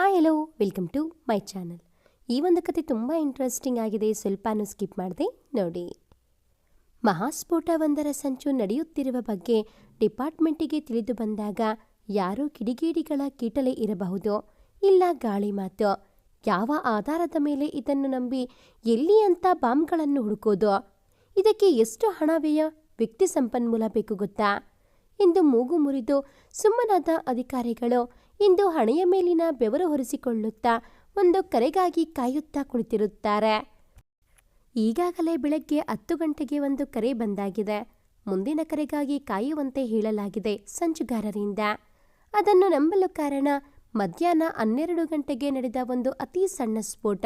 Hi hello welcome to my channel ಈ ಒಂದು ಕತೆ ತುಂಬ ಇಂಟ್ರೆಸ್ಟಿಂಗ್ ಆಗಿದೆ. ಸ್ವಲ್ಪನೂ ಸ್ಕಿಪ್ ಮಾಡದೆ. ನೋಡಿ. ಮಹಾಸ್ಫೋಟವೊಂದರ ಸಂಚು ನಡೆಯುತ್ತಿರುವ ಬಗ್ಗೆ ಡಿಪಾರ್ಟ್ಮೆಂಟಿಗೆ ತಿಳಿದು ಬಂದಾಗ ಯಾರು ಕಿಡಿಗೇಡಿಗಳ ಕೀಟಲೆ ಇರಬಹುದು. ಇಲ್ಲ, ಗಾಳಿ ಮಾತು ಯಾವ ಆಧಾರದ ಮೇಲೆ ಇದನ್ನು ನಂಬಿ ಎಲ್ಲಿ ಅಂತ ಬಾಂಬ್ಗಳನ್ನು ಹುಡುಕೋದು? ಇದಕ್ಕೆ ಎಷ್ಟು ಹಣ ವ್ಯಯ, ವ್ಯಕ್ತಿ ಸಂಪನ್ಮೂಲ ಬೇಕು ಗೊತ್ತಾ? ಎಂದು ಮೂಗು ಮುರಿದು ಸುಮ್ಮನಾದ ಅಧಿಕಾರಿಗಳು ಇಂದು ಹಣೆಯ ಮೇಲಿನ ಬೆವರು ಹೊರಿಸಿಕೊಳ್ಳುತ್ತಾ ಒಂದು ಕರೆಗಾಗಿ ಕಾಯುತ್ತಾ ಕುಳಿತಿರುತ್ತಾರೆ. ಈಗಾಗಲೇ ಬೆಳಗ್ಗೆ ಹತ್ತು ಗಂಟೆಗೆ ಒಂದು ಕರೆ ಬಂದಾಗಿದೆ. ಮುಂದಿನ ಕರೆಗಾಗಿ ಕಾಯುವಂತೆ ಹೇಳಲಾಗಿದೆ ಸಂಚುಗಾರರಿಂದ. ಅದನ್ನು ನಂಬಲು ಕಾರಣ ಮಧ್ಯಾಹ್ನ ಹನ್ನೆರಡು ಗಂಟೆಗೆ ನಡೆದ ಒಂದು ಅತಿ ಸಣ್ಣ ಸ್ಫೋಟ.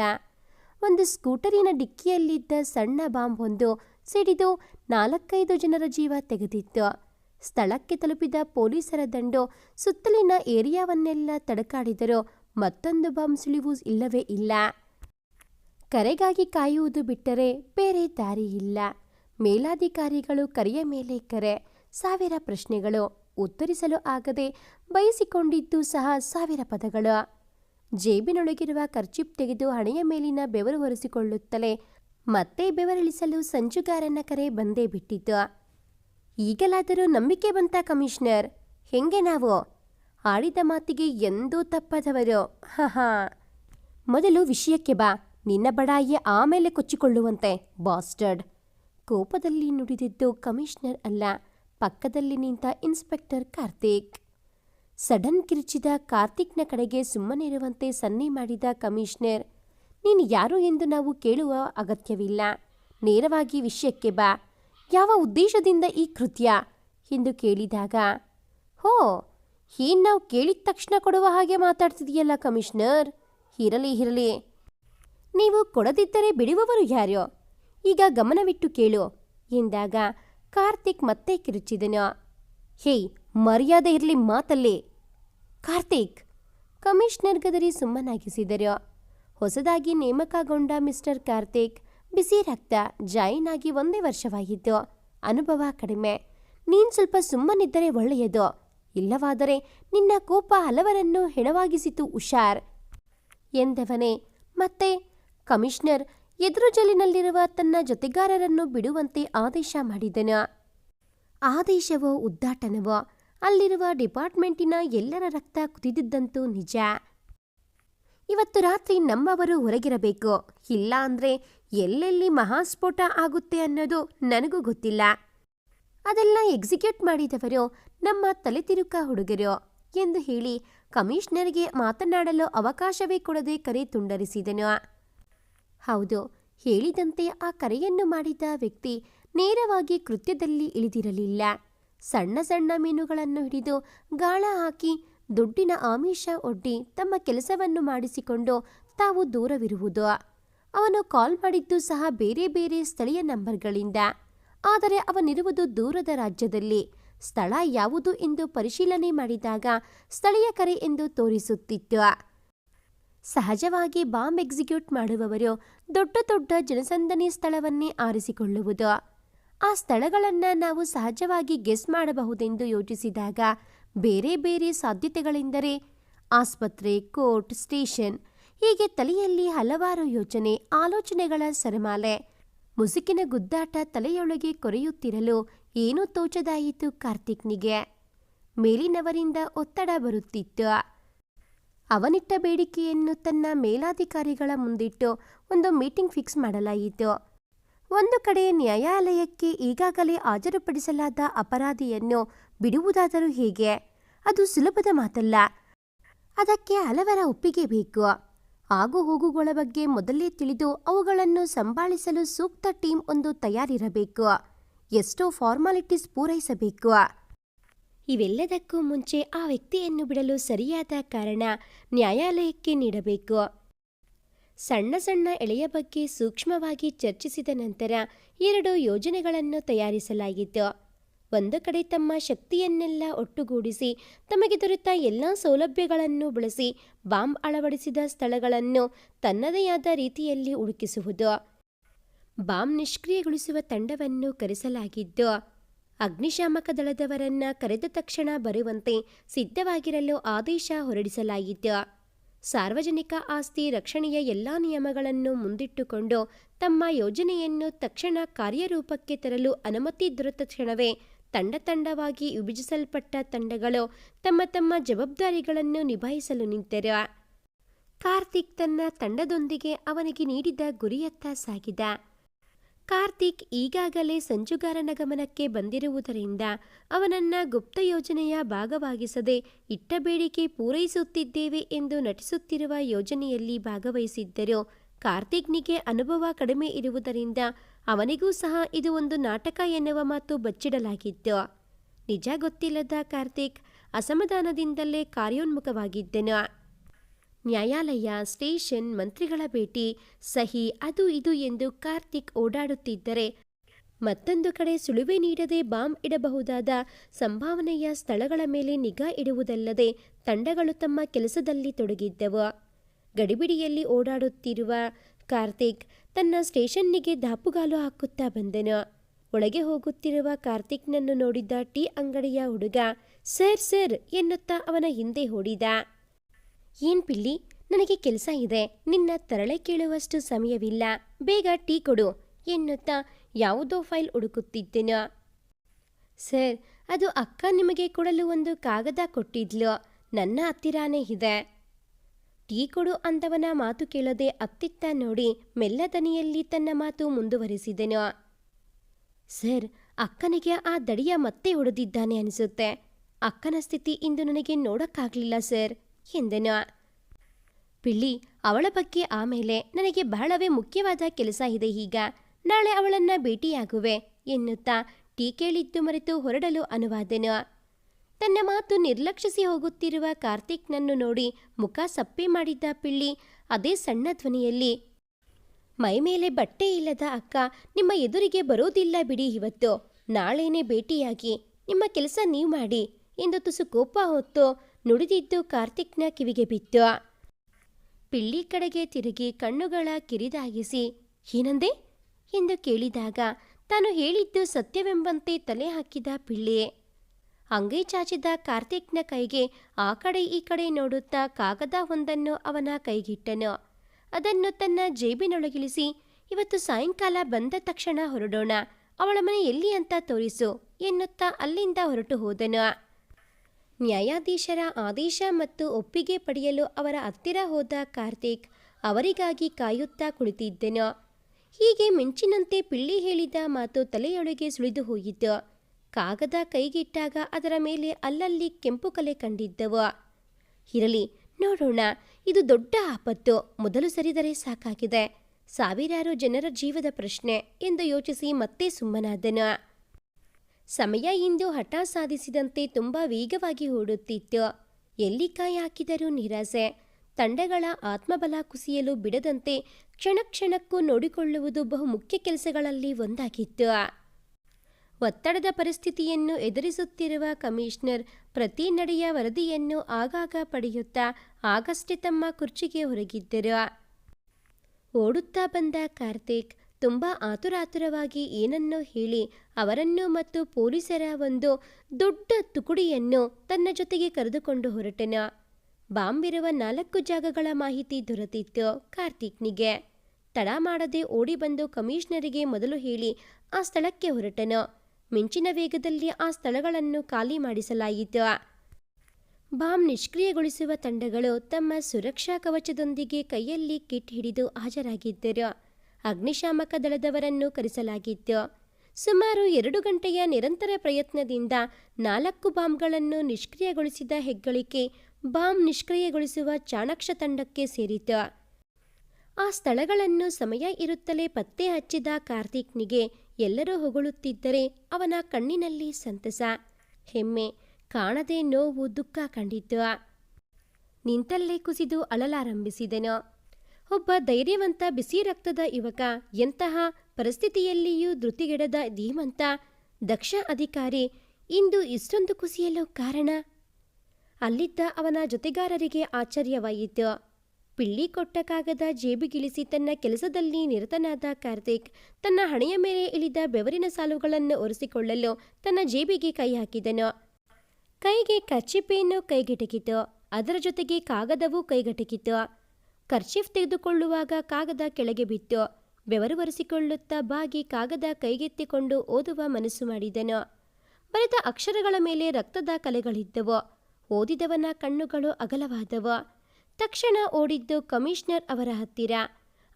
ಒಂದು ಸ್ಕೂಟರಿನ ಡಿಕ್ಕಿಯಲ್ಲಿದ್ದ ಸಣ್ಣ ಬಾಂಬ್ ಒಂದು ಸಿಡಿದು ನಾಲ್ಕೈದು ಜನರ ಜೀವ ತೆಗೆದಿತ್ತು. ಸ್ಥಳಕ್ಕೆ ತಲುಪಿದ ಪೊಲೀಸರ ದಂಡು ಸುತ್ತಲಿನ ಏರಿಯಾವನ್ನೆಲ್ಲ ತಡಕಾಡಿದರೂ ಮತ್ತೊಂದು ಬಾಂಬ್ ಸುಳಿವು ಇಲ್ಲವೇ ಇಲ್ಲ. ಕರೆಗಾಗಿ ಕಾಯುವುದು ಬಿಟ್ಟರೆ ಬೇರೆ ದಾರಿ ಇಲ್ಲ. ಮೇಲಾಧಿಕಾರಿಗಳು ಕರೆಯ ಮೇಲೆ ಕರೆ. ಸಾವಿರ ಪ್ರಶ್ನೆಗಳು ಉತ್ತರಿಸಲು ಆಗದೆ ಬಯಸಿಕೊಂಡಿದ್ದು ಸಹ ಸಾವಿರ ಪದಗಳು. ಜೇಬಿನೊಳಗಿರುವ ಖರ್ಚಿಪ್ ತೆಗೆದು ಹಣೆಯ ಮೇಲಿನ ಬೆವರು ಒರೆಸಿಕೊಳ್ಳುತ್ತಲೇ ಮತ್ತೆ ಬೆವರಿಳಿಸಲು ಸಂಚುಗಾರನ ಕರೆ ಬಂದೇ ಬಿಟ್ಟಿತು. ಈಗಲಾದರೂ ನಂಬಿಕೆ ಬಂತ ಕಮಿಷನರ್? ಹೆಂಗೆ ನಾವು? ಆಡಿದ ಮಾತಿಗೆ ಎಂದೂ ತಪ್ಪದವರು. ಹಾ ಮೊದಲು ವಿಷಯಕ್ಕೆ ಬಾ. ನಿನ್ನ ಬಡಾಯಿ ಆಮೇಲೆ ಕೊಚ್ಚಿಕೊಳ್ಳುವಂತೆ, ಬಾಸ್ಟರ್ಡ್. ಕೋಪದಲ್ಲಿ ನುಡಿದಿದ್ದು ಕಮಿಷನರ್ ಅಲ್ಲ. ಪಕ್ಕದಲ್ಲಿ ನಿಂತ ಇನ್ಸ್ಪೆಕ್ಟರ್ ಕಾರ್ತಿಕ್. ಸಡನ್ ಕಿರುಚಿದ ಕಾರ್ತಿಕ್ನ ಕಡೆಗೆ ಸುಮ್ಮನಿರುವಂತೆ ಸನ್ನೆ ಮಾಡಿದ ಕಮಿಷನರ್, ನೀನು ಯಾರು ಎಂದು ನಾವು ಕೇಳುವ ಅಗತ್ಯವಿಲ್ಲ. ನೇರವಾಗಿ ವಿಷಯಕ್ಕೆ ಬಾ. ಯಾವ ಉದ್ದೇಶದಿಂದ ಈ ಕೃತ್ಯ? ಎಂದು ಕೇಳಿದಾಗ, ಹೋ, ಏನ್ ನಾವು ಕೇಳಿದ ತಕ್ಷಣ ಕೊಡುವ ಹಾಗೆ ಮಾತಾಡ್ತಿದೆಯಲ್ಲ ಕಮಿಷನರ್? ಇರಲಿ ಇರಲಿ ನೀವು ಕೊಡದಿದ್ದರೆ ಬಿಡುವವರು ಯಾರು? ಈಗ ಗಮನವಿಟ್ಟು ಕೇಳು, ಎಂದಾಗ ಕಾರ್ತಿಕ್ ಮತ್ತೆ ಕಿರುಚಿದನು. ಹೇಯ್, ಮರ್ಯಾದೆ ಇರಲಿ ಮಾತಲ್ಲಿ. ಕಾರ್ತಿಕ್, ಕಮಿಷನರ್ ಗದರಿ ಸುಮ್ಮನಾಗಿಸಿದರು. ಹೊಸದಾಗಿ ನೇಮಕಗೊಂಡ ಮಿಸ್ಟರ್ ಕಾರ್ತಿಕ್ ಬಿಸಿ ರಕ್ತ ಜಾಯಿನ್ ಆಗಿ ಒಂದೇ ವರ್ಷವಾಗಿದ್ದು ಅನುಭವ ಕಡಿಮೆ. ನೀನ್ ಸ್ವಲ್ಪ ಸುಮ್ಮನಿದ್ದರೆ ಒಳ್ಳೆಯದು. ಇಲ್ಲವಾದರೆ ನಿನ್ನ ಕೋಪ ಹಲವರನ್ನು ಹೆಣವಾಗಿಸಿತು ಹುಷಾರ್ ಎಂದವನೇ. ಮತ್ತೆ ಕಮಿಷನರ್ ಎದುರುಜಲಿನಲ್ಲಿರುವ ತನ್ನ ಜೊತೆಗಾರರನ್ನು ಬಿಡುವಂತೆ ಆದೇಶ ಮಾಡಿದನು. ಆದೇಶವೋ ಉದ್ದಾಟನವೋ ಅಲ್ಲಿರುವ ಡಿಪಾರ್ಟ್ಮೆಂಟಿನ ಎಲ್ಲರ ರಕ್ತ ಕುದಿದಿದ್ದಂತೂ ನಿಜ. ಇವತ್ತು ರಾತ್ರಿ ನಮ್ಮವರು ಹೊರಗಿರಬೇಕು. ಇಲ್ಲ ಅಂದ್ರೆ ಎಲ್ಲೆಲ್ಲಿ ಮಹಾಸ್ಫೋಟ ಆಗುತ್ತೆ ಅನ್ನೋದು ನನಗೂ ಗೊತ್ತಿಲ್ಲ. ಅದೆಲ್ಲ ಎಕ್ಸಿಕ್ಯೂಟ್ ಮಾಡಿದವರು ನಮ್ಮ ತಲೆತಿರುಕ ಹುಡುಗರು ಎಂದು ಹೇಳಿ ಕಮಿಷನರ್ಗೆ ಮಾತನಾಡಲು ಅವಕಾಶವೇ ಕೊಡದೆ ಕರೆ ತುಂಡರಿಸಿದನು. ಹೌದು, ಹೇಳಿದಂತೆ ಆ ಕರೆಯನ್ನು ಮಾಡಿದ ವ್ಯಕ್ತಿ ನೇರವಾಗಿ ಕೃತ್ಯದಲ್ಲಿ ಇಳಿದಿರಲಿಲ್ಲ. ಸಣ್ಣ ಸಣ್ಣ ಮೀನುಗಳನ್ನು ಹಿಡಿದು ಗಾಳ ಹಾಕಿ ದುಡ್ಡಿನ ಆಮಿಷ ಒಡ್ಡಿ ತಮ್ಮ ಕೆಲಸವನ್ನು ಮಾಡಿಸಿಕೊಂಡು ತಾವು ದೂರವಿರುವುದು. ಅವನು ಕಾಲ್ ಮಾಡಿದ್ದು ಸಹ ಬೇರೆ ಬೇರೆ ಸ್ಥಳೀಯ ನಂಬರ್ಗಳಿಂದ. ಆದರೆ ಅವನಿರುವುದು ದೂರದ ರಾಜ್ಯದಲ್ಲಿ. ಸ್ಥಳ ಯಾವುದು ಎಂದು ಪರಿಶೀಲನೆ ಮಾಡಿದಾಗ ಸ್ಥಳೀಯ ಕರೆ ಎಂದು ತೋರಿಸುತ್ತಿತ್ತು. ಸಹಜವಾಗಿ ಬಾಂಬ್ ಎಕ್ಸಿಕ್ಯೂಟ್ ಮಾಡುವವರು ದೊಡ್ಡ ದೊಡ್ಡ ಜನಸಂದಣಿ ಸ್ಥಳವನ್ನೇ ಆರಿಸಿಕೊಳ್ಳುವುದು. ಆ ಸ್ಥಳಗಳನ್ನು ನಾವು ಸಹಜವಾಗಿ ಗೆಸ್ ಮಾಡಬಹುದೆಂದು ಯೋಚಿಸಿದಾಗ ಬೇರೆ ಬೇರೆ ಸಾಧ್ಯತೆಗಳೆಂದರೆ ಆಸ್ಪತ್ರೆ, ಕೋರ್ಟ್, ಸ್ಟೇಷನ್, ಹೀಗೆ ತಲೆಯಲ್ಲಿ ಹಲವಾರು ಯೋಚನೆ, ಆಲೋಚನೆಗಳ ಸರಮಾಲೆ. ಮುಸುಕಿನ ಗುದ್ದಾಟ ತಲೆಯೊಳಗೆ ಕೊರೆಯುತ್ತಿರಲು ಏನೂ ತೋಚದಾಯಿತು ಕಾರ್ತಿಕ್ನಿಗೆ? ಮೇಲಿನವರಿಂದ ಒತ್ತಡ ಬರುತ್ತಿತ್ತು. ಅವನಿಟ್ಟ ಬೇಡಿಕೆಯನ್ನು ತನ್ನ ಮೇಲಾಧಿಕಾರಿಗಳ ಮುಂದಿಟ್ಟು ಒಂದು ಮೀಟಿಂಗ್ ಫಿಕ್ಸ್ ಮಾಡಲಾಯಿತು. ಒಂದು ಕಡೆ ನ್ಯಾಯಾಲಯಕ್ಕೆ ಈಗಾಗಲೇ ಹಾಜರುಪಡಿಸಲಾದ ಅಪರಾಧಿಯನ್ನು ಬಿಡುವುದಾದರೂ ಹೇಗೆ. ಅದು ಸುಲಭದ ಮಾತಲ್ಲ. ಅದಕ್ಕೆ ಹಲವರ ಒಪ್ಪಿಗೆ ಬೇಕು. ಆಗು ಹೋಗುಗಳ ಬಗ್ಗೆ ಮೊದಲೇ ತಿಳಿದು ಅವುಗಳನ್ನು ಸಂಭಾಳಿಸಲು ಸೂಕ್ತ ಟೀಮ್ ಒಂದು ತಯಾರಿರಬೇಕು. ಎಷ್ಟೋ ಫಾರ್ಮಾಲಿಟೀಸ್ ಪೂರೈಸಬೇಕು. ಇವೆಲ್ಲದಕ್ಕೂ ಮುಂಚೆ ಆ ವ್ಯಕ್ತಿಯನ್ನು ಬಿಡಲು ಸರಿಯಾದ ಕಾರಣ ನ್ಯಾಯಾಲಯಕ್ಕೆ ನೀಡಬೇಕು. ಸಣ್ಣ ಸಣ್ಣ ಎಳೆಯ ಬಗ್ಗೆ ಸೂಕ್ಷ್ಮವಾಗಿ ಚರ್ಚಿಸಿದ ನಂತರ ಎರಡು ಯೋಜನೆಗಳನ್ನು ತಯಾರಿಸಲಾಗಿತ್ತು ಒಂದು ಕಡೆ ತಮ್ಮ ಶಕ್ತಿಯನ್ನೆಲ್ಲ ಒಟ್ಟುಗೂಡಿಸಿ ತಮಗೆ ದೊರೆತ ಎಲ್ಲ ಸೌಲಭ್ಯಗಳನ್ನು ಬಳಸಿ ಬಾಂಬ್ ಅಳವಡಿಸಿದ ಸ್ಥಳಗಳನ್ನು ತನ್ನದೇ ಆದ ರೀತಿಯಲ್ಲಿ ಹುಡುಕಿಸುವುದು. ಬಾಂಬ್ ನಿಷ್ಕ್ರಿಯಗೊಳಿಸುವ ತಂಡವನ್ನು ಕರೆಸಲಾಗಿದ್ದು, ಅಗ್ನಿಶಾಮಕ ದಳದವರನ್ನ ಕರೆದ ತಕ್ಷಣ ಬರುವಂತೆ ಸಿದ್ಧವಾಗಿರಲು ಆದೇಶ ಹೊರಡಿಸಲಾಯಿತು. ಸಾರ್ವಜನಿಕ ಆಸ್ತಿ ರಕ್ಷಣೆಯ ಎಲ್ಲ ನಿಯಮಗಳನ್ನು ಮುಂದಿಟ್ಟುಕೊಂಡು ತಮ್ಮ ಯೋಜನೆಯನ್ನು ತಕ್ಷಣ ಕಾರ್ಯರೂಪಕ್ಕೆ ತರಲು ಅನುಮತಿ ದೊರೆತ ಕ್ಷಣವೇ ತಂಡ ತಂಡವಾಗಿ ವಿಭಜಿಸಲ್ಪಟ್ಟ ತಂಡಗಳು ತಮ್ಮ ತಮ್ಮ ಜವಾಬ್ದಾರಿಗಳನ್ನು ನಿಭಾಯಿಸಲು ನಿಂತರು. ಕಾರ್ತಿಕ್ ತನ್ನ ತಂಡದೊಂದಿಗೆ ಅವನಿಗೆ ನೀಡಿದ ಗುರಿಯತ್ತ ಸಾಗಿದ. ಕಾರ್ತಿಕ್ ಈಗಾಗಲೇ ಸಂಜುಗಾರನ ಗಮನಕ್ಕೆ ಬಂದಿರುವುದರಿಂದ ಅವನನ್ನ ಗುಪ್ತ ಯೋಜನೆಯ ಭಾಗವಾಗಿಸದೆ ಇಟ್ಟ ಬೇಡಿಕೆ ಪೂರೈಸುತ್ತಿದ್ದೇವೆ ಎಂದು ನಟಿಸುತ್ತಿರುವ ಯೋಜನೆಯಲ್ಲಿ ಭಾಗವಹಿಸಿದ್ದರು. ಕಾರ್ತಿಕ್ನಿಗೆ ಅನುಭವ ಕಡಿಮೆ ಇರುವುದರಿಂದ ಅವನಿಗೂ ಸಹ ಇದು ಒಂದು ನಾಟಕ ಎನ್ನುವ ಮಾತು ಬಚ್ಚಿಡಲಾಗಿತ್ತು. ನಿಜ ಗೊತ್ತಿಲ್ಲದ ಕಾರ್ತಿಕ್ ಅಸಮಾಧಾನದಿಂದಲೇ ಕಾರ್ಯೋನ್ಮುಖವಾಗಿದ್ದನು. ನ್ಯಾಯಾಲಯ, ಸ್ಟೇಷನ್, ಮಂತ್ರಿಗಳ ಭೇಟಿ, ಸಹಿ ಅದು ಇದು ಎಂದು ಕಾರ್ತಿಕ್ ಓಡಾಡುತ್ತಿದ್ದರೆ ಮತ್ತೊಂದು ಕಡೆ ಸುಳುವೆ ನೀಡದೆ ಬಾಂಬ್ ಇಡಬಹುದಾದ ಸಂಭಾವನೆಯ ಸ್ಥಳಗಳ ಮೇಲೆ ನಿಗಾ ಇಡುವುದಲ್ಲದೆ ತಂಡಗಳು ತಮ್ಮ ಕೆಲಸದಲ್ಲಿ ತೊಡಗಿದ್ದವು. ಗಡಿಬಿಡಿಯಲ್ಲಿ ಓಡಾಡುತ್ತಿರುವ ಕಾರ್ತಿಕ್ ತನ್ನ ಸ್ಟೇಷನ್ನಿಗೆ ದಾಪುಗಾಲು ಹಾಕುತ್ತಾ ಬಂದನು. ಒಳಗೆ ಹೋಗುತ್ತಿರುವ ಕಾರ್ತಿಕ್ನನ್ನು ನೋಡಿದ್ದ ಟೀ ಅಂಗಡಿಯ ಹುಡುಗ, ಸರ್ ಸರ್, ಎನ್ನುತ್ತಾ ಅವನ ಹಿಂದೆ ಓಡಿದ. ಏನ್ ಪಿಲ್ಲಿ, ನನಗೆ ಕೆಲಸ ಇದೆ. ನಿನ್ನ ತರಳೆ ಕೇಳುವಷ್ಟು ಸಮಯವಿಲ್ಲ. ಬೇಗ ಟೀ ಕೊಡು, ಎನ್ನುತ್ತಾ ಯಾವುದೋ ಫೈಲ್ ಹುಡುಕುತ್ತಿದ್ದೆನು. ಸರ್, ಅದು ಅಕ್ಕ ನಿಮಗೆ ಕೊಡಲು ಒಂದು ಕಾಗದ ಕೊಟ್ಟಿದ್ಲು. ನನ್ನ ಹತ್ತಿರಾನೇ ಇದೆ. ಟೀ ಕೊಡು ಅಂದವನ ಮಾತು ಕೇಳದೆ ಅತ್ತಿತ್ತ ನೋಡಿ ಮೆಲ್ಲದನಿಯಲ್ಲಿ ತನ್ನ ಮಾತು ಮುಂದುವರಿಸಿದೆನು. ಸರ್, ಅಕ್ಕನಿಗೆ ಆ ದಡಿಯ ಮತ್ತೆ ಹೊಡೆದಿದ್ದಾನೆ ಅನಿಸುತ್ತೆ. ಅಕ್ಕನ ಸ್ಥಿತಿ ಇಂದು ನನಗೆ ನೋಡಕ್ಕಾಗ್ಲಿಲ್ಲ ಸರ್, ಎಂದೆನು. ಪಿಳ್ಳಿ, ಅವಳ ಬಗ್ಗೆ ಆಮೇಲೆ ನನಗೆ ಬಹಳವೇ ಮುಖ್ಯವಾದ ಕೆಲಸ ಇದೆ ಈಗ. ನಾಳೆ ಅವಳನ್ನ ಭೇಟಿಯಾಗುವೆ, ಎನ್ನುತ್ತಾ ಟೀ ಕೇಳಿದ್ದು ಮರೆತು ಹೊರಡಲು ಅನುವಾದೆನು. ತನ್ನ ಮಾತು ನಿರ್ಲಕ್ಷಿಸಿ ಹೋಗುತ್ತಿರುವ ಕಾರ್ತಿಕ್ನನ್ನು ನೋಡಿ ಮುಖ ಸಪ್ಪೆ ಮಾಡಿದ್ದ ಪಿಳ್ಳಿ ಅದೇ ಸಣ್ಣ ಧ್ವನಿಯಲ್ಲಿ, ಮೈ ಮೇಲೆ ಬಟ್ಟೆ ಇಲ್ಲದ ಅಕ್ಕ, ನಿಮ್ಮ ಎದುರಿಗೆ ಬರೋದಿಲ್ಲ ಬಿಡಿ ಇವತ್ತು. ನಾಳೆನೇ ಭೇಟಿಯಾಗಿ. ನಿಮ್ಮ ಕೆಲಸ ನೀವು ಮಾಡಿ. ಎಂದು ತುಸು ಕೋಪ ಹೊತ್ತು ನುಡಿದಿದ್ದು ಕಾರ್ತಿಕ್ನ ಕಿವಿಗೆ ಬಿತ್ತು ಪಿಳ್ಳಿ ಕಡೆಗೆ ತಿರುಗಿ ಕಣ್ಣುಗಳ ಕಿರಿದಾಗಿಸಿ, ಏನಂದೆ ಎಂದು ಕೇಳಿದಾಗ ತಾನು ಹೇಳಿದ್ದು ಸತ್ಯವೆಂಬಂತೆ ತಲೆ ಹಾಕಿದ ಪಿಳ್ಳಿ ಅಂಗೈ ಚಾಚಿದ ಕಾರ್ತಿಕ್ನ ಕೈಗೆ ಆ ಕಡೆ ಈ ಕಡೆ ನೋಡುತ್ತಾ ಕಾಗದ ಒಂದನ್ನು ಅವನ ಕೈಗಿಟ್ಟನು. ಅದನ್ನು ತನ್ನ ಜೇಬಿನೊಳಗಿಳಿಸಿ, ಇವತ್ತು ಸಾಯಂಕಾಲ ಬಂದ ತಕ್ಷಣ ಹೊರಡೋಣ. ಅವಳ ಮನೆ ಎಲ್ಲಿ ಅಂತ ತೋರಿಸು, ಎನ್ನುತ್ತಾ ಅಲ್ಲಿಂದ ಹೊರಟು ಹೋದನು. ನ್ಯಾಯಾಧೀಶರ ಆದೇಶ ಮತ್ತು ಒಪ್ಪಿಗೆ ಪಡೆಯಲು ಅವರ ಹತ್ತಿರ ಹೋದ ಕಾರ್ತಿಕ್ ಅವರಿಗಾಗಿ ಕಾಯುತ್ತಾ ಕುಳಿತಿದ್ದನು. ಹೀಗೆ ಮಿಂಚಿನಂತೆ ಪಿಳ್ಳಿ ಹೇಳಿದ ಮಾತು ತಲೆಯೊಳಗೆ ಸುಳಿದು ಹೋಯಿತು ಕಾಗದ ಕೈಗಿಟ್ಟಾಗ ಅದರ ಮೇಲೆ ಅಲ್ಲಲ್ಲಿ ಕೆಂಪು ಕಲೆ ಕಂಡಿದ್ದವು. ಇರಲಿ, ನೋಡೋಣ. ಇದು ದೊಡ್ಡ ಆಪತ್ತು. ಮೊದಲು ಸರಿದರೆ ಸಾಕಾಗಿದೆ. ಸಾವಿರಾರು ಜನರ ಜೀವದ ಪ್ರಶ್ನೆ ಎಂದು ಯೋಚಿಸಿ ಮತ್ತೆ ಸುಮ್ಮನಾದನು. ಸಮಯ ಇಂದು ಹಠ ಸಾಧಿಸಿದಂತೆ ತುಂಬ ವೇಗವಾಗಿ ಓಡುತ್ತಿತ್ತು. ಎಲ್ಲಿ ಕಾಯಿ ಹಾಕಿದರೂ ನಿರಾಸೆ. ತಂಡಗಳ ಆತ್ಮಬಲ ಕುಸಿಯಲು ಬಿಡದಂತೆ ಕ್ಷಣ ಕ್ಷಣಕ್ಕೂ ನೋಡಿಕೊಳ್ಳುವುದು ಬಹು ಮುಖ್ಯ ಕೆಲಸಗಳಲ್ಲಿ ಒಂದಾಗಿತ್ತು. ಒತ್ತಡದ ಪರಿಸ್ಥಿತಿಯನ್ನು ಎದುರಿಸುತ್ತಿರುವ ಕಮಿಷನರ್ ಪ್ರತಿ ನಡೆಯ ವರದಿಯನ್ನು ಆಗಾಗ ಪಡೆಯುತ್ತಾ ಆಗಷ್ಟೇ ತಮ್ಮ ಕುರ್ಚಿಗೆ ಹೊರಗಿದ್ದರು. ಓಡುತ್ತಾ ಬಂದ ಕಾರ್ತಿಕ್ ತುಂಬ ಆತುರಾತುರವಾಗಿ ಏನನ್ನೋ ಹೇಳಿ ಅವರನ್ನು ಮತ್ತು ಪೊಲೀಸರ ಒಂದು ದೊಡ್ಡ ತುಕುಡಿಯನ್ನು ತನ್ನ ಜೊತೆಗೆ ಕರೆದುಕೊಂಡು ಹೊರಟನು. ಬಾಂಬಿರುವ ನಾಲ್ಕು ಜಾಗಗಳ ಮಾಹಿತಿ ದೊರೆತಿತ್ತು ಕಾರ್ತಿಕ್ನಿಗೆ. ತಡ ಮಾಡದೆ ಓಡಿ ಬಂದು ಕಮಿಷನರಿಗೆ ಮೊದಲು ಹೇಳಿ ಆ ಸ್ಥಳಕ್ಕೆ ಹೊರಟನು. ಮಿಂಚಿನ ವೇಗದಲ್ಲಿ ಆ ಸ್ಥಳಗಳನ್ನು ಖಾಲಿ ಮಾಡಿಸಲಾಯಿತು. ಬಾಂಬ್ ನಿಷ್ಕ್ರಿಯಗೊಳಿಸುವ ತಂಡಗಳು ತಮ್ಮ ಸುರಕ್ಷಾ ಕವಚದೊಂದಿಗೆ ಕೈಯಲ್ಲಿ ಕಿಟ್ ಹಿಡಿದು ಹಾಜರಾಗಿದ್ದರು. ಅಗ್ನಿಶಾಮಕ ದಳದವರನ್ನು ಕರೆಸಲಾಗಿತ್ತು. ಸುಮಾರು ಎರಡು ಗಂಟೆಯ ನಿರಂತರ ಪ್ರಯತ್ನದಿಂದ ನಾಲ್ಕು ಬಾಂಬ್ಗಳನ್ನು ನಿಷ್ಕ್ರಿಯಗೊಳಿಸಿದ ಹೆಗ್ಗಳಿಕೆ ಬಾಂಬ್ ನಿಷ್ಕ್ರಿಯಗೊಳಿಸುವ ಚಾಣಕ್ಷ ತಂಡಕ್ಕೆ ಸೇರಿತು. ಆ ಸ್ಥಳಗಳನ್ನು ಸಮಯ ಇರುತ್ತಲೇ ಪತ್ತೆ ಹಚ್ಚಿದ ಕಾರ್ತಿಕ್ನಿಗೆ ಎಲ್ಲರೂ ಹೊಗಳುತ್ತಿದ್ದರೆ ಅವನ ಕಣ್ಣಿನಲ್ಲಿ ಸಂತಸ. ಹೆಮ್ಮೆ, ಕಾಣದೆ ನೋವು, ದುಃಖ ಕಂಡಿದ್ದು. ನಿಂತಲ್ಲೇ ಕುಸಿದು ಅಳಲಾರಂಭಿಸಿದನು. ಒಬ್ಬ ಧೈರ್ಯವಂತ ಬಿಸಿ ರಕ್ತದ ಯುವಕ, ಎಂತಹ ಪರಿಸ್ಥಿತಿಯಲ್ಲಿಯೂ ಧೃತಿಗೆಡದ ಧೀಮಂತ, ದಕ್ಷ ಅಧಿಕಾರಿ, ಇಂದು ಇಷ್ಟೊಂದು ಕುಸಿಯಲು ಕಾರಣ? ಅಲ್ಲಿದ್ದ ಅವನ ಜೊತೆಗಾರರಿಗೆ ಆಶ್ಚರ್ಯವಾಯಿತು. ಪಿಳ್ಳಿ ಕೊಟ್ಟ ಕಾಗದ ಜೇಬಿಗಿಳಿಸಿ ತನ್ನ ಕೆಲಸದಲ್ಲಿ ನಿರತನಾದ ಕಾರ್ತಿಕ್ ತನ್ನ ಹಣೆಯ ಮೇಲೆ ಇಳಿದ ಬೆವರಿನ ಸಾಲುಗಳನ್ನು ಒರೆಸಿಕೊಳ್ಳಲು ತನ್ನ ಜೇಬಿಗೆ ಕೈ ಹಾಕಿದನು. ಕೈಗೆ ಕರ್ಚಿಪೆಯನ್ನು ಕೈಗೆಟಕಿತು. ಅದರ ಜೊತೆಗೆ ಕಾಗದವೂ ಕೈಗೆಟಕಿತು. ಕರ್ಚಿಫ್ ತೆಗೆದುಕೊಳ್ಳುವಾಗ ಕಾಗದ ಕೆಳಗೆ ಬಿತ್ತು. ಬೆವರು ಒರೆಸಿಕೊಳ್ಳುತ್ತಾ ಬಾಗಿ ಕಾಗದ ಕೈಗೆತ್ತಿಕೊಂಡು ಓದುವ ಮನಸ್ಸು ಮಾಡಿದನು. ಬರೆದ ಅಕ್ಷರಗಳ ಮೇಲೆ ರಕ್ತದ ಕಲೆಗಳಿದ್ದವು. ಓದಿದವನ ಕಣ್ಣುಗಳು ಅಗಲವಾದವು. ತಕ್ಷಣ ಓಡಿದ್ದು ಕಮಿಷನರ್ ಅವರ ಹತ್ತಿರ.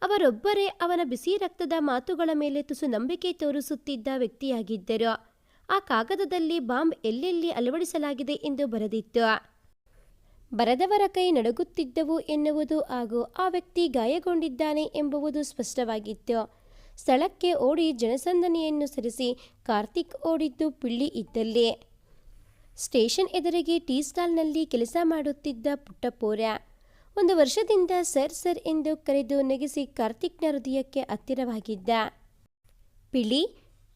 ಅವರೊಬ್ಬರೇ ಅವನ ಬಿಸಿ ರಕ್ತದ ಮಾತುಗಳ ಮೇಲೆ ತುಸು ನಂಬಿಕೆ ತೋರಿಸುತ್ತಿದ್ದ ವ್ಯಕ್ತಿಯಾಗಿದ್ದರು. ಆ ಕಾಗದದಲ್ಲಿ ಬಾಂಬ್ ಎಲ್ಲೆಲ್ಲಿ ಅಳವಡಿಸಲಾಗಿದೆ ಎಂದು ಬರೆದಿತ್ತು. ಬರದವರ ಕೈ ನಡುಗುತ್ತಿದ್ದವು ಎನ್ನುವುದು ಹಾಗೂ ಆ ವ್ಯಕ್ತಿ ಗಾಯಗೊಂಡಿದ್ದಾನೆ ಎಂಬುವುದು ಸ್ಪಷ್ಟವಾಗಿತ್ತು. ಸ್ಥಳಕ್ಕೆ ಓಡಿ ಜನಸಂದಣಿಯನ್ನು ಸರಿಸಿ ಕಾರ್ತಿಕ್ ಓಡಿದ್ದು ಪಿಳ್ಳಿ ಇದ್ದಲ್ಲಿ. ಸ್ಟೇಷನ್ ಎದುರಿಗೆ ಟೀ ಸ್ಟಾಲ್ನಲ್ಲಿ ಕೆಲಸ ಮಾಡುತ್ತಿದ್ದ ಪುಟ್ಟಪೋರ. ಒಂದು ವರ್ಷದಿಂದ ಸರ್ ಸರ್ ಎಂದು ಕರೆದು ನೆಗೆಸಿ ಕಾರ್ತಿಕ್ನ ಹೃದಯಕ್ಕೆ ಹತ್ತಿರವಾಗಿದ್ದ. ಪಿಳಿ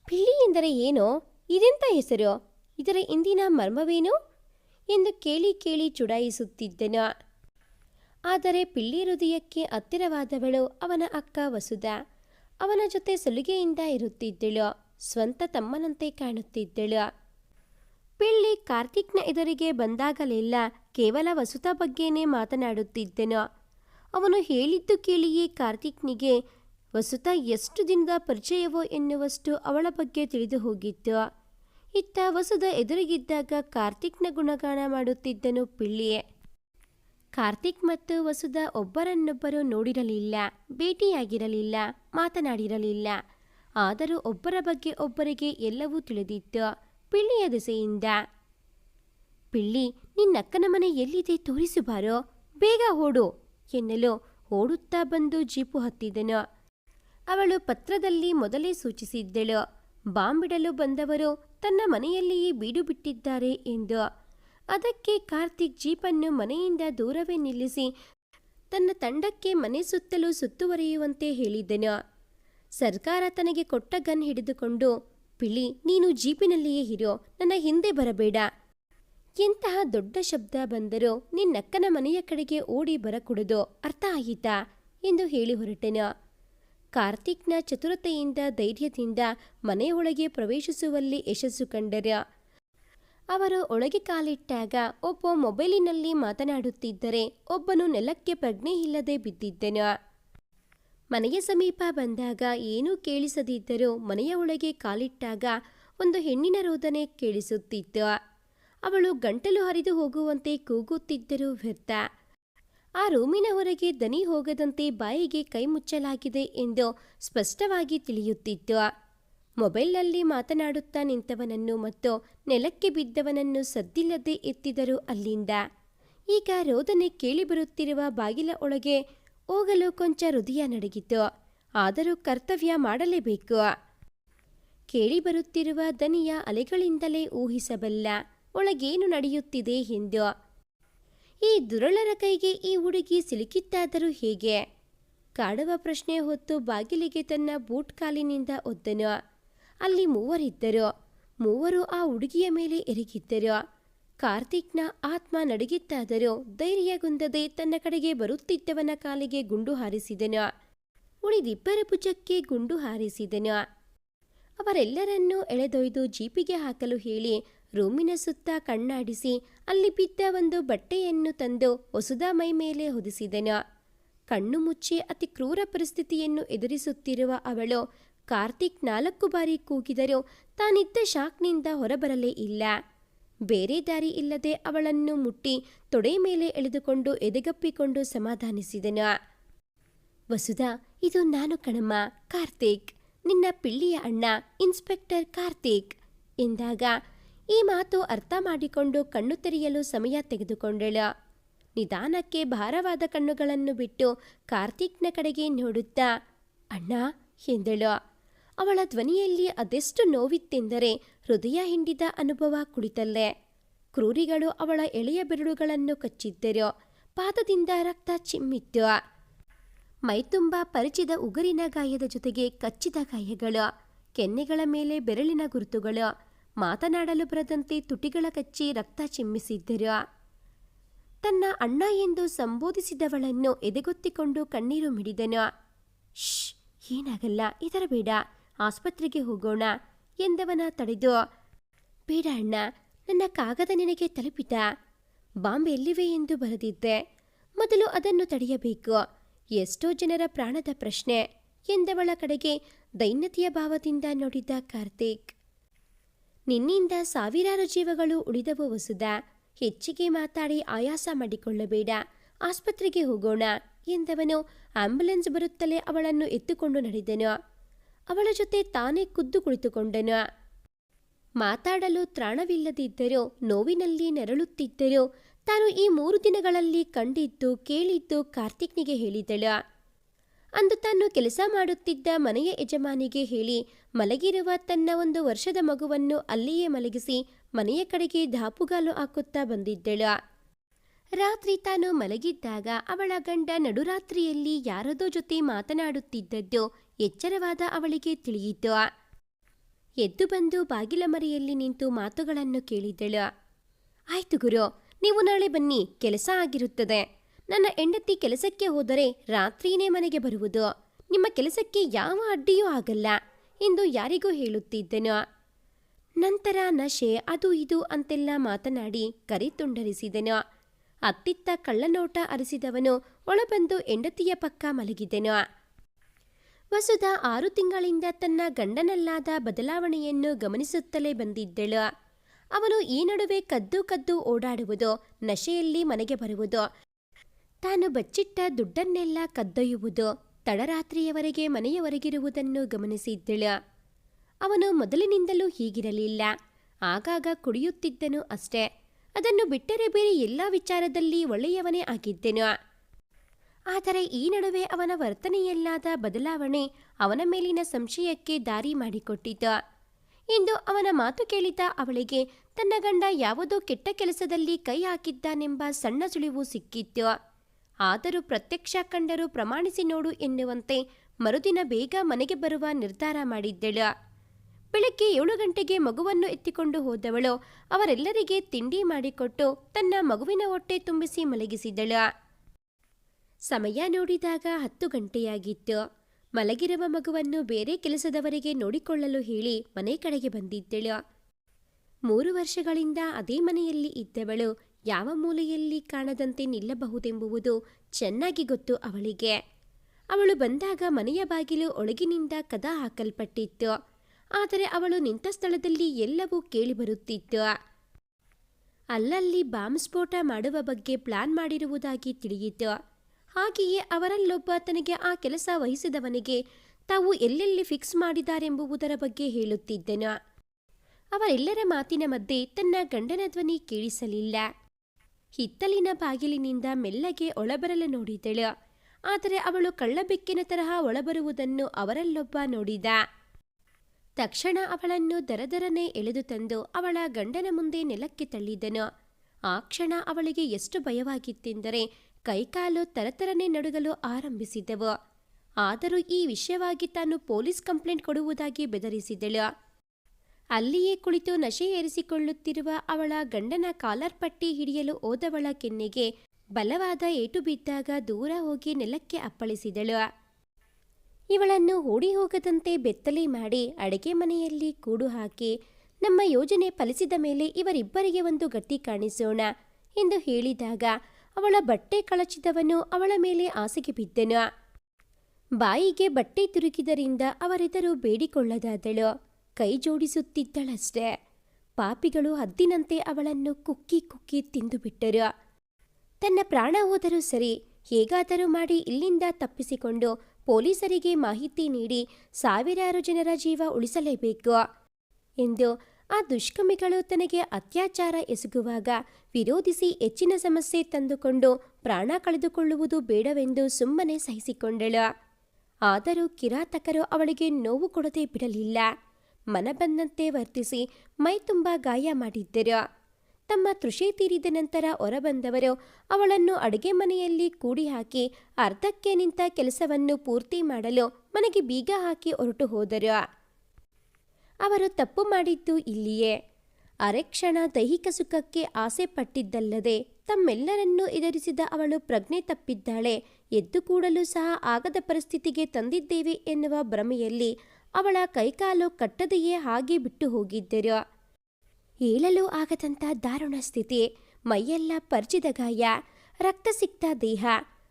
ಪಿಳಿ ಎಂದರೆ ಏನೋ? ಇದೆಂಥ ಹೆಸರು? ಇದರ ಇಂದಿನ ಮರ್ಮವೇನು? ಎಂದು ಕೇಳಿ ಕೇಳಿ ಚುಡಾಯಿಸುತ್ತಿದ್ದನು. ಆದರೆ ಪಿಳ್ಳಿ ಹೃದಯಕ್ಕೆ ಹತ್ತಿರವಾದವಳು ಅವನ ಅಕ್ಕ ವಸುಧ. ಅವನ ಜೊತೆ ಸಲುಗೆಯಿಂದ ಇರುತ್ತಿದ್ದಳು. ಸ್ವಂತ ತಮ್ಮನಂತೆ ಕಾಣುತ್ತಿದ್ದಳು. ಪಿಳ್ಳಿ ಕಾರ್ತಿಕ್ನ ಎದುರಿಗೆ ಬಂದಾಗಲೆಲ್ಲ ಕೇವಲ ವಸುತ ಬಗ್ಗೆನೇ ಮಾತನಾಡುತ್ತಿದ್ದನು. ಅವನು ಹೇಳಿದ್ದು ಕೇಳಿಯೇ ಕಾರ್ತಿಕ್ನಿಗೆ, ವಸುತ, ಎಷ್ಟು ದಿನದ ಪರಿಚಯವೋ ಎನ್ನುವಷ್ಟು ಅವಳ ಬಗ್ಗೆ ತಿಳಿದು ಹೋಗಿತ್ತು. ಇತ್ತ ವಸುದ ಎದುರಿಗಿದ್ದಾಗ ಕಾರ್ತಿಕ್ನ ಗುಣಗಾನ ಮಾಡುತ್ತಿದ್ದನು ಪಿಳ್ಳಿಯೇ. ಕಾರ್ತಿಕ್ ಮತ್ತು ವಸುದ ಒಬ್ಬರನ್ನೊಬ್ಬರು ನೋಡಿರಲಿಲ್ಲ, ಭೇಟಿಯಾಗಿರಲಿಲ್ಲ, ಮಾತನಾಡಿರಲಿಲ್ಲ. ಆದರೂ ಒಬ್ಬರ ಬಗ್ಗೆ ಒಬ್ಬರಿಗೆ ಎಲ್ಲವೂ ತಿಳಿದಿತ್ತು. ಪಿಳ್ಳಿಯ ದೆಸೆಯಿಂದ ಪಿಳ್ಳಿ, ನಿನ್ನಕ್ಕನ ಮನೆ ಎಲ್ಲಿದೆ ತೋರಿಸು ಬಾರೋ, ಬೇಗ ಓಡು ಎನ್ನಲು ಓಡುತ್ತಾ ಬಂದು ಜೀಪು ಹತ್ತಿದನು. ಅವಳು ಪತ್ರದಲ್ಲಿ ಮೊದಲೇ ಸೂಚಿಸಿದ್ದಳು, ಬಾಂಬಿಡಲು ಬಂದವರು ತನ್ನ ಮನೆಯಲ್ಲಿಯೇ ಬೀಡು ಬಿಟ್ಟಿದ್ದಾರೆ ಎಂದು. ಅದಕ್ಕೆ ಕಾರ್ತಿಕ್ ಜೀಪನ್ನು ಮನೆಯಿಂದ ದೂರವೇ ನಿಲ್ಲಿಸಿ ತನ್ನ ತಂಡಕ್ಕೆ ಮನೆ ಸುತ್ತಲೂ ಸುತ್ತುವರಿಯುವಂತೆ ಹೇಳಿದ್ದನು ಸರ್ಕಾರ ತನಗೆ ಕೊಟ್ಟ ಗನ್ ಹಿಡಿದುಕೊಂಡು ಪಿಳಿ, ನೀನು ಜೀಪಿನಲ್ಲಿಯೇ ಇರೋ, ನನ್ನ ಹಿಂದೆ ಬರಬೇಡ. ಎಂತಹ ದೊಡ್ಡ ಶಬ್ದ ಬಂದರೂ ನಿನ್ನಕ್ಕನ ಮನೆಯ ಕಡೆಗೆ ಓಡಿ ಬರಕೂಡದು, ಅರ್ಥ ಆಯಿತಾ? ಎಂದು ಹೇಳಿ ಹೊರಟೆನು. ಕಾರ್ತಿಕ್ನ ಚತುರತೆಯಿಂದ, ಧೈರ್ಯದಿಂದ ಮನೆಯೊಳಗೆ ಪ್ರವೇಶಿಸುವಲ್ಲಿ ಯಶಸ್ಸು ಕಂಡರು. ಅವರು ಒಳಗೆ ಕಾಲಿಟ್ಟಾಗ ಒಬ್ಬ ಮೊಬೈಲಿನಲ್ಲಿ ಮಾತನಾಡುತ್ತಿದ್ದರೆ, ಒಬ್ಬನು ನೆಲಕ್ಕೆ ಪ್ರಜ್ಞೆಯಿಲ್ಲದೆ ಬಿದ್ದಿದ್ದನು. ಮನೆಯ ಸಮೀಪ ಬಂದಾಗ ಏನೂ ಕೇಳಿಸದಿದ್ದರೂ ಮನೆಯ ಒಳಗೆ ಕಾಲಿಟ್ಟಾಗ ಒಂದು ಹೆಣ್ಣಿನ ರೋದನೆ ಕೇಳಿಸುತ್ತಿತ್ತು. ಅವಳು ಗಂಟಲು ಹರಿದು ಹೋಗುವಂತೆ ಕೂಗುತ್ತಿದ್ದರೂ ವ್ಯರ್ಥ. ಆ ರೂಮಿನ ಹೊರಗೆ ದನಿ ಹೋಗದಂತೆ ಬಾಯಿಗೆ ಕೈ ಮುಚ್ಚಲಾಗಿದೆ ಎಂದು ಸ್ಪಷ್ಟವಾಗಿ ತಿಳಿಯುತ್ತಿತ್ತು. ಮೊಬೈಲ್ನಲ್ಲಿ ಮಾತನಾಡುತ್ತಾ ನಿಂತವನನ್ನು ಮತ್ತು ನೆಲಕ್ಕೆ ಬಿದ್ದವನನ್ನು ಸದ್ದಿಲ್ಲದೆ ಎತ್ತಿದರು ಅಲ್ಲಿಂದ. ಈಗ ರೋದನೆ ಕೇಳಿಬರುತ್ತಿರುವ ಬಾಗಿಲ ಒಳಗೆ ಹೋಗಲು ಕೊಂಚ ಹೃದಯ ನಡಗಿತು ಆದರೂ ಕರ್ತವ್ಯ ಮಾಡಲೇಬೇಕು. ಕೇಳಿಬರುತ್ತಿರುವ ದನಿಯ ಅಲೆಗಳಿಂದಲೇ ಊಹಿಸಬಲ್ಲ ಒಳಗೇನು ನಡೆಯುತ್ತಿದೆ ಎಂದು. ಈ ದುರಳರ ಕೈಗೆ ಈ ಹುಡುಗಿ ಸಿಲುಕಿತ್ತಾದರೂ ಹೇಗೆ? ಕಾಡುವ ಪ್ರಶ್ನೆ ಹೊತ್ತು ಬಾಗಿಲಿಗೆ ತನ್ನ ಬೂಟ್ ಕಾಲಿನಿಂದ ಒದ್ದನು. ಅಲ್ಲಿ ಮೂವರಿದ್ದರು. ಮೂವರು ಆ ಹುಡುಗಿಯ ಮೇಲೆ ಎರಗಿದ್ದರು. ಕಾರ್ತಿಕ್ನ ಆತ್ಮ ನಡುಗಿತ್ತಾದರೂ ಧೈರ್ಯಗುಂದದೆ ತನ್ನ ಕಡೆಗೆ ಬರುತ್ತಿದ್ದವನ ಕಾಲಿಗೆ ಗುಂಡು ಹಾರಿಸಿದನು. ಉಳಿದಿಬ್ಬರ ಭುಜಕ್ಕೆ ಗುಂಡು ಹಾರಿಸಿದನು. ಅವರೆಲ್ಲರನ್ನೂ ಎಳೆದೊಯ್ದು ಜೀಪಿಗೆ ಹಾಕಲು ಹೇಳಿ ರೂಮಿನ ಸುತ್ತ ಕಣ್ಣಾಡಿಸಿ ಅಲ್ಲಿ ಬಿದ್ದ ಒಂದು ಬಟ್ಟೆಯನ್ನು ತಂದು ಹೊಸದ ಮೈ ಮೇಲೆ ಹೊದಿಸಿದನು. ಕಣ್ಣು ಮುಚ್ಚಿ ಅತಿ ಕ್ರೂರ ಪರಿಸ್ಥಿತಿಯನ್ನು ಎದುರಿಸುತ್ತಿರುವ ಅವಳು ಕಾರ್ತಿಕ್ ನಾಲ್ಕು ಬಾರಿ ಕೂಗಿದರೂ ತಾನಿದ್ದ ಶಾಕ್ನಿಂದ ಹೊರಬರಲೇ ಇಲ್ಲ. ಬೇರೆ ದಾರಿ ಇಲ್ಲದೆ ಅವಳನ್ನು ಮುಟ್ಟಿ ತೊಡೆ ಮೇಲೆ ಎಳೆದುಕೊಂಡು ಎದೆಗಪ್ಪಿಕೊಂಡು ಸಮಾಧಾನಿಸಿದನು. ವಸುಧಾ, ಇದು ನಾನು ಕಣಮ್ಮ, ಕಾರ್ತಿಕ್. ನಿನ್ನ ಪಿಳ್ಳಿಯ ಅಣ್ಣ, ಇನ್ಸ್ಪೆಕ್ಟರ್ ಕಾರ್ತಿಕ್, ಎಂದಾಗ ಈ ಮಾತು ಅರ್ಥ ಮಾಡಿಕೊಂಡು ಕಣ್ಣು ತೆರೆಯಲು ಸಮಯ ತೆಗೆದುಕೊಂಡಳು. ನಿಧಾನಕ್ಕೆ ಭಾರವಾದ ಕಣ್ಣುಗಳನ್ನು ಬಿಟ್ಟು ಕಾರ್ತಿಕ್ನ ಕಡೆಗೆ ನೋಡುತ್ತಾ, ಅಣ್ಣ, ಎಂದಳು. ಅವಳ ಧ್ವನಿಯಲ್ಲಿ ಅದೆಷ್ಟು ನೋವಿತ್ತೆಂದರೆ ಹೃದಯ ಹಿಂಡಿದ ಅನುಭವ ಕುಳಿತಲ್ಲೇ. ಕ್ರೂರಿಗಳು ಅವಳ ಎಳೆಯ ಬೆರಳುಗಳನ್ನು ಕಚ್ಚಿದ್ದರು. ಪಾದದಿಂದ ರಕ್ತ ಚಿಮ್ಮಿತ್ತು. ಮೈತುಂಬ ಪರಿಚಿದ ಉಗುರಿನ ಗಾಯದ ಜೊತೆಗೆ ಕಚ್ಚಿದ ಗಾಯಗಳು. ಕೆನ್ನೆಗಳ ಮೇಲೆ ಬೆರಳಿನ ಗುರುತುಗಳು. ಮಾತನಾಡಲು ಬರದಂತೆ ತುಟಿಗಳ ಕಚ್ಚಿ ರಕ್ತ ಚಿಮ್ಮಿಸಿದ್ದರು. ತನ್ನ ಅಣ್ಣ ಎಂದು ಸಂಬೋಧಿಸಿದವಳನ್ನು ಎದೆಗೊತ್ತಿಕೊಂಡು ಕಣ್ಣೀರು ಮಿಡಿದನು. ಶ್ ಏನಾಗಲ್ಲ, ಇದರ ಬೇಡ. ಆಸ್ಪತ್ರೆಗೆ ಹೋಗೋಣ. ಎಂದವನ ತಡೆದು, ಬೇಡ ಅಣ್ಣ, ನನ್ನ ಕಾಗದ ನಿನಗೆ ತಲುಪಿತ ಬಾಂಬ್ ಎಲ್ಲಿವೆ ಎಂದು ಬರೆದಿದ್ದೆ. ಮೊದಲು ಅದನ್ನು ತಡೆಯಬೇಕು. ಎಷ್ಟೋ ಜನರ ಪ್ರಾಣದ ಪ್ರಶ್ನೆ ಎಂದವಳ ಕಡೆಗೆ ದೈನ್ಯತೆಯ ಭಾವದಿಂದ ನೋಡಿದ್ದ ಕಾರ್ತಿಕ್. ನಿನ್ನಿಂದ ಸಾವಿರಾರು ಜೀವಗಳು ಉಳಿದವು ವಸುದ ಹೆಚ್ಚಿಗೆ ಮಾತಾಡಿ ಆಯಾಸ ಮಾಡಿಕೊಳ್ಳಬೇಡ. ಆಸ್ಪತ್ರೆಗೆ ಹೋಗೋಣ ಎಂದವನು ಆಂಬ್ಯುಲೆನ್ಸ್ ಬರುತ್ತಲೇ ಅವಳನ್ನು ಎತ್ತುಕೊಂಡು ನಡೆದನು. ಅವಳ ಜೊತೆ ತಾನೇ ಖುದ್ದು ಕುಳಿತುಕೊಂಡನು. ಮಾತಾಡಲು ತ್ರಾಣವಿಲ್ಲದಿದ್ದರೂ, ನೋವಿನಲ್ಲಿ ನೆರಳುತ್ತಿದ್ದರೂ, ತಾನು ಈ ಮೂರು ದಿನಗಳಲ್ಲಿ ಕಂಡಿದ್ದು, ಕೇಳಿದ್ದು ಕಾರ್ತಿಕ್ನಿಗೆ ಹೇಳಿದಳು. ಅಂದು ತಾನು ಕೆಲಸ ಮಾಡುತ್ತಿದ್ದ ಮನೆಯ ಯಜಮಾನಿಗೆ ಹೇಳಿ, ಮಲಗಿರುವ ತನ್ನ ಒಂದು ವರ್ಷದ ಮಗುವನ್ನು ಅಲ್ಲಿಯೇ ಮಲಗಿಸಿ, ಮನೆಯ ಕಡೆಗೆ ಧಾಪುಗಾಲು ಹಾಕುತ್ತಾ ಬಂದಿದ್ದಳು. ರಾತ್ರಿ ತಾನು ಮಲಗಿದ್ದಾಗ ಅವಳ ಗಂಡ ನಡುರಾತ್ರಿಯಲ್ಲಿ ಯಾರದೋ ಜೊತೆ ಮಾತನಾಡುತ್ತಿದ್ದದ್ದು ಎಚ್ಚರವಾದ ಅವಳಿಗೆ ತಿಳಿಯಿತು. ಎದ್ದು ಬಂದು ಬಾಗಿಲ ಮರೆಯಲ್ಲಿ ನಿಂತು ಮಾತುಗಳನ್ನು ಕೇಳಿದಳು. ಆಯ್ತು ಗುರು, ನೀವು ನಾಳೆ ಬನ್ನಿ, ಕೆಲಸ ಆಗಿರುತ್ತದೆ. ನನ್ನ ಹೆಂಡತಿ ಕೆಲಸಕ್ಕೆ ಹೋದರೆ ರಾತ್ರಿನೇ ಮನೆಗೆ ಬರುವುದು. ನಿಮ್ಮ ಕೆಲಸಕ್ಕೆ ಯಾವ ಅಡ್ಡಿಯೂ ಆಗಲ್ಲ ಎಂದು ಯಾರಿಗೂ ಹೇಳುತ್ತಿದ್ದನು. ನಂತರ, ನಶೆ, ಅದು ಇದು ಅಂತೆಲ್ಲ ಮಾತನಾಡಿ ಕರಿ ತುಂಡರಿಸಿದನು ಅತ್ತಿತ್ತ ಕಳ್ಳನೋಟ ಅರಿಸಿದವನು ಒಳಬಂದು ಹೆಂಡತಿಯ ಪಕ್ಕ ಮಲಗಿದನು. ವಸುಧ ಆರು ತಿಂಗಳಿಂದ ತನ್ನ ಗಂಡನಲ್ಲಾದ ಬದಲಾವಣೆಯನ್ನು ಗಮನಿಸುತ್ತಲೇ ಬಂದಿದ್ದಳು. ಅವನು ಈ ನಡುವೆ ಕದ್ದು ಕದ್ದು ಓಡಾಡುವುದು, ನಶೆಯಲ್ಲಿ ಮನೆಗೆ ಬರುವುದು, ತಾನು ಬಚ್ಚಿಟ್ಟ ದುಡ್ಡನ್ನೆಲ್ಲ ಕದ್ದೊಯ್ಯುವುದು, ತಡರಾತ್ರಿಯವರೆಗೆ ಮನೆಯವರೆಗಿರುವುದನ್ನು ಗಮನಿಸಿದ್ದಳು. ಅವನು ಮೊದಲಿನಿಂದಲೂ ಹೀಗಿರಲಿಲ್ಲ. ಆಗಾಗ ಕುಡಿಯುತ್ತಿದ್ದನು ಅಷ್ಟೇ. ಅದನ್ನು ಬಿಟ್ಟರೆ ಬೇರೆ ಎಲ್ಲ ವಿಚಾರದಲ್ಲಿ ಒಳ್ಳೆಯವನೇ ಆಗಿದ್ದೆನು. ಆದರೆ ಈ ನಡುವೆ ಅವನ ವರ್ತನೆಯಲ್ಲಾದ ಬದಲಾವಣೆ ಅವನ ಮೇಲಿನ ಸಂಶಯಕ್ಕೆ ದಾರಿ ಮಾಡಿಕೊಟ್ಟಿದ್ದ. ಇಂದು ಅವನ ಮಾತು ಕೇಳಿದ ಅವಳಿಗೆ, ತನ್ನ ಗಂಡ ಯಾವುದೋ ಕೆಟ್ಟ ಕೆಲಸದಲ್ಲಿ ಕೈ ಹಾಕಿದ್ದಾನೆಂಬ ಸಣ್ಣ ಸುಳಿವು ಸಿಕ್ಕಿತ್ತು. ಆದರೂ ಪ್ರತ್ಯಕ್ಷ ಕಂಡರೂ ಪ್ರಮಾಣಿಸಿ ನೋಡು ಎನ್ನುವಂತೆ ಮರುದಿನ ಬೇಗ ಮನೆಗೆ ಬರುವ ನಿರ್ಧಾರ ಮಾಡಿದ್ದಳು. ಬೆಳಗ್ಗೆ ಏಳು ಗಂಟೆಗೆ ಮಗುವನ್ನು ಎತ್ತಿಕೊಂಡು ಹೋದವಳು ಅವರೆಲ್ಲರಿಗೆ ತಿಂಡಿ ಮಾಡಿಕೊಟ್ಟು ತನ್ನ ಮಗುವಿನ ಹೊಟ್ಟೆ ತುಂಬಿಸಿ ಮಲಗಿಸಿದಳು. ಸಮಯ ನೋಡಿದಾಗ ಹತ್ತು ಗಂಟೆಯಾಗಿತ್ತು. ಮಲಗಿರುವ ಮಗುವನ್ನು ಬೇರೆ ಕೆಲಸದವರಿಗೆ ನೋಡಿಕೊಳ್ಳಲು ಹೇಳಿ ಮನೆ ಕಡೆಗೆ ಬಂದಿದ್ದಳು. ಮೂರು ವರ್ಷಗಳಿಂದ ಅದೇ ಮನೆಯಲ್ಲಿ ಇದ್ದವಳು ಯಾವ ಮೂಲೆಯಲ್ಲಿ ಕಾಣದಂತೆ ನಿಲ್ಲಬಹುದೆಂಬುವುದು ಚೆನ್ನಾಗಿ ಗೊತ್ತು ಅವಳಿಗೆ. ಅವಳು ಬಂದಾಗ ಮನೆಯ ಬಾಗಿಲು ಒಳಗಿನಿಂದ ಕದ ಹಾಕಲ್ಪಟ್ಟಿತ್ತು. ಆದರೆ ಅವಳು ನಿಂತ ಸ್ಥಳದಲ್ಲಿ ಎಲ್ಲವೂ ಕೇಳಿಬರುತ್ತಿತ್ತು ಅಲ್ಲಲ್ಲಿ ಬಾಂಬ್ ಸ್ಫೋಟ ಮಾಡುವ ಬಗ್ಗೆ ಪ್ಲಾನ್ ಮಾಡಿರುವುದಾಗಿ ತಿಳಿಯಿತು. ಹಾಗೆಯೇ ಅವರಲ್ಲೊಬ್ಬ ತನಗೆ ಆ ಕೆಲಸ ವಹಿಸಿದವನಿಗೆ ತಾವು ಎಲ್ಲೆಲ್ಲಿ ಫಿಕ್ಸ್ ಮಾಡಿದಾರೆಂಬುವುದರ ಬಗ್ಗೆ ಹೇಳುತ್ತಿದ್ದೆನು. ಅವರೆಲ್ಲರ ಮಾತಿನ ಮಧ್ಯೆ ತನ್ನ ಗಂಡನ ಧ್ವನಿ ಕೇಳಿಸಲಿಲ್ಲ. ಹಿತ್ತಲಿನ ಬಾಗಿಲಿನಿಂದ ಮೆಲ್ಲಗೆ ಒಳಬರಲು ನೋಡಿದಳು. ಆದರೆ ಅವಳು ಕಳ್ಳಬೆಕ್ಕಿನ ತರಹ ಒಳಬರುವುದನ್ನು ಅವರಲ್ಲೊಬ್ಬ ನೋಡಿದ. ತಕ್ಷಣ ಅವಳನ್ನು ದರದರನೆ ಎಳೆದು ತಂದು ಅವಳ ಗಂಡನ ಮುಂದೆ ನೆಲಕ್ಕೆ ತಳ್ಳಿದನು. ಆ ಕ್ಷಣ ಅವಳಿಗೆ ಎಷ್ಟು ಭಯವಾಗಿತ್ತೆಂದರೆ ಕೈಕಾಲು ತರತರನೆ ನಡುಗಲು ಆರಂಭಿಸಿದ್ದೆವು. ಆದರೂ ಈ ವಿಷಯವಾಗಿ ತಾನು ಪೊಲೀಸ್ ಕಂಪ್ಲೇಂಟ್ ಕೊಡುವುದಾಗಿ ಬೆದರಿಸಿದ್ದಳು ಅಲ್ಲಿಯೇ ಕುಳಿತು ನಶೆ ಏರಿಸಿಕೊಳ್ಳುತ್ತಿರುವ ಅವಳ ಗಂಡನ ಕಾಲರ್ ಪಟ್ಟಿ ಹಿಡಿಯಲು ಓದವಳ ಕೆನ್ನೆಗೆ ಬಲವಾದ ಏಟು ಬಿದ್ದಾಗ ದೂರ ಹೋಗಿ ನೆಲಕ್ಕೆ ಅಪ್ಪಳಿಸಿದಳು. ಇವಳನ್ನು ಓಡಿ ಹೋಗದಂತೆ ಬೆತ್ತಲೆ ಮಾಡಿ ಅಡಿಗೆ ಮನೆಯಲ್ಲಿ ಕೂಡು ಹಾಕಿ, ನಮ್ಮ ಯೋಜನೆ ಫಲಿಸಿದ ಮೇಲೆ ಇವರಿಬ್ಬರಿಗೆ ಒಂದು ಗತಿ ಕಾಣಿಸೋಣ ಎಂದು ಹೇಳಿದಾಗ ಅವಳ ಬಟ್ಟೆ ಕಳಚಿದವನು ಅವಳ ಮೇಲೆ ಆಸೆಗೆ ಬಿದ್ದನು. ಬಾಯಿಗೆ ಬಟ್ಟೆ ತಿರುಕಿದರಿಂದ ಅವರೆದರು ಬೇಡಿಕೊಳ್ಳದಾದಳು. ಕೈ ಜೋಡಿಸುತ್ತಿದ್ದಳಷ್ಟೇ. ಪಾಪಿಗಳು ಹದ್ದಿನಂತೆ ಅವಳನ್ನು ಕುಕ್ಕಿ ಕುಕ್ಕಿ ತಿಂದುಬಿಟ್ಟರು. ತನ್ನ ಪ್ರಾಣ ಹೋದರೂ ಸರಿ, ಹೇಗಾದರೂ ಮಾಡಿ ಇಲ್ಲಿಂದ ತಪ್ಪಿಸಿಕೊಂಡು ಪೊಲೀಸರಿಗೆ ಮಾಹಿತಿ ನೀಡಿ ಸಾವಿರಾರು ಜನರ ಜೀವ ಉಳಿಸಲೇಬೇಕು ಎಂದು ಆ ದುಷ್ಕರ್ಮಿಗಳು ತನಗೆ ಅತ್ಯಾಚಾರ ಎಸಗುವಾಗ ವಿರೋಧಿಸಿ ಹೆಚ್ಚಿನ ಸಮಸ್ಯೆ ತಂದುಕೊಂಡು ಪ್ರಾಣ ಕಳೆದುಕೊಳ್ಳುವುದು ಬೇಡವೆಂದು ಸುಮ್ಮನೆ ಸಹಿಸಿಕೊಂಡಳು. ಆದರೂ ಕಿರಾತಕರು ಅವಳಿಗೆ ನೋವು ಕೊಡದೆ ಬಿಡಲಿಲ್ಲ. ಮನಬಂದಂತೆ ವರ್ತಿಸಿ ಮೈತುಂಬ ಗಾಯ ಮಾಡಿದ್ದರು. ತಮ್ಮ ತೃಷೆ ತೀರಿದ ನಂತರ ಹೊರಬಂದವರು ಅವಳನ್ನು ಅಡುಗೆ ಮನೆಯಲ್ಲಿ ಕೂಡಿ ಹಾಕಿ ಅರ್ಧಕ್ಕೆ ನಿಂತ ಕೆಲಸವನ್ನು ಪೂರ್ತಿ ಮಾಡಲು ಮನೆಗೆ ಬೀಗ ಹಾಕಿ ಹೊರಟು ಹೋದರು. ಅವರು ತಪ್ಪು ಮಾಡಿದ್ದು ಇಲ್ಲಿಯೇ. ಅರೆಕ್ಷಣ ದೈಹಿಕ ಸುಖಕ್ಕೆ ಆಸೆ ಪಟ್ಟಿದ್ದಲ್ಲದೆ ತಮ್ಮೆಲ್ಲರನ್ನೂ ಎದುರಿಸಿದ ಅವಳು ಪ್ರಜ್ಞೆ ತಪ್ಪಿದ್ದಾಳೆ. ಎದ್ದು ಕೂಡಲು ಸಹ ಆಗದ ಪರಿಸ್ಥಿತಿಗೆ ತಂದಿದ್ದೇವೆ ಎನ್ನುವ ಭ್ರಮೆಯಲ್ಲಿ ಅವಳ ಕೈಕಾಲು ಕಟ್ಟದೆಯೇ ಹಾಗೆ ಬಿಟ್ಟು ಹೋಗಿದ್ದರು. ಏಳಲು ಆಗದಂಥ ದಾರುಣ ಸ್ಥಿತಿ. ಮೈಯೆಲ್ಲ ಪರ್ಚಿದ ಗಾಯ. ರಕ್ತ ಸಿಕ್ತ ದೇಹ.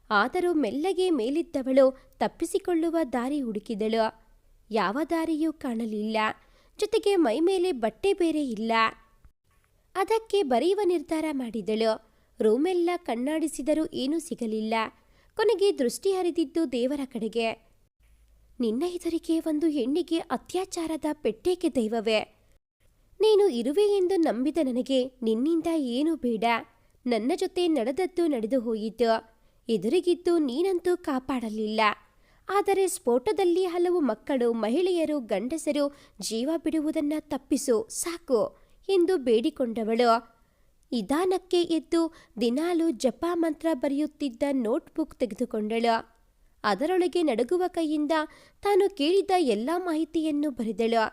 ಆದರೂ ಮೆಲ್ಲಗೆ ಮೇಲಿದ್ದವಳು ತಪ್ಪಿಸಿಕೊಳ್ಳುವ ದಾರಿ ಹುಡುಕಿದಳು. ಯಾವ ದಾರಿಯೂ ಕಾಣಲಿಲ್ಲ. ಜೊತೆಗೆ ಮೈ ಮೇಲೆ ಬಟ್ಟೆ ಬೇರೆ ಇಲ್ಲ. ಅದಕ್ಕೆ ಬರೆಯುವ ನಿರ್ಧಾರ ಮಾಡಿದಳು. ರೂಮೆಲ್ಲ ಕಣ್ಣಾಡಿಸಿದರೂ ಏನೂ ಸಿಗಲಿಲ್ಲ. ಕೊನೆಗೆ ದೃಷ್ಟಿ ಹರಿದಿದ್ದು ದೇವರ ಕಡೆಗೆ. ನಿನ್ನ ಹೆದರಿಕೆ ಒಂದು ಹೆಣ್ಣಿಗೆ ಅತ್ಯಾಚಾರದ ಪೆಟ್ಟೇಕೆ ದೈವವೇ? ನೀನು ಇರುವೆ ಎಂದು ನಂಬಿದ ನನಗೆ ನಿನ್ನಿಂದ ಏನೂ ಬೇಡ. ನನ್ನ ಜೊತೆ ನಡೆದದ್ದು ನಡೆದು ಹೋಯಿತು. ಎದುರಿಗಿದ್ದು ನೀನಂತೂ ಕಾಪಾಡಲಿಲ್ಲ. ಆದರೆ ಸ್ಫೋಟದಲ್ಲಿ ಹಲವು ಮಕ್ಕಳು, ಮಹಿಳೆಯರು, ಗಂಡಸರು ಜೀವ ಬಿಡುವುದನ್ನು ತಪ್ಪಿಸು, ಸಾಕು ಎಂದು ಬೇಡಿಕೊಂಡವಳು. ಇದಾನಕ್ಕೆ ಎದ್ದು ದಿನಾಲು ಜಪ ಮಂತ್ರ ಬರೆಯುತ್ತಿದ್ದ ನೋಟ್ಬುಕ್ ತೆಗೆದುಕೊಂಡಳು. ಅದರೊಳಗೆ ನಡುಗುವ ಕೈಯಿಂದ ತಾನು ಕೇಳಿದ ಎಲ್ಲ ಮಾಹಿತಿಯನ್ನು ಬರೆದಳು.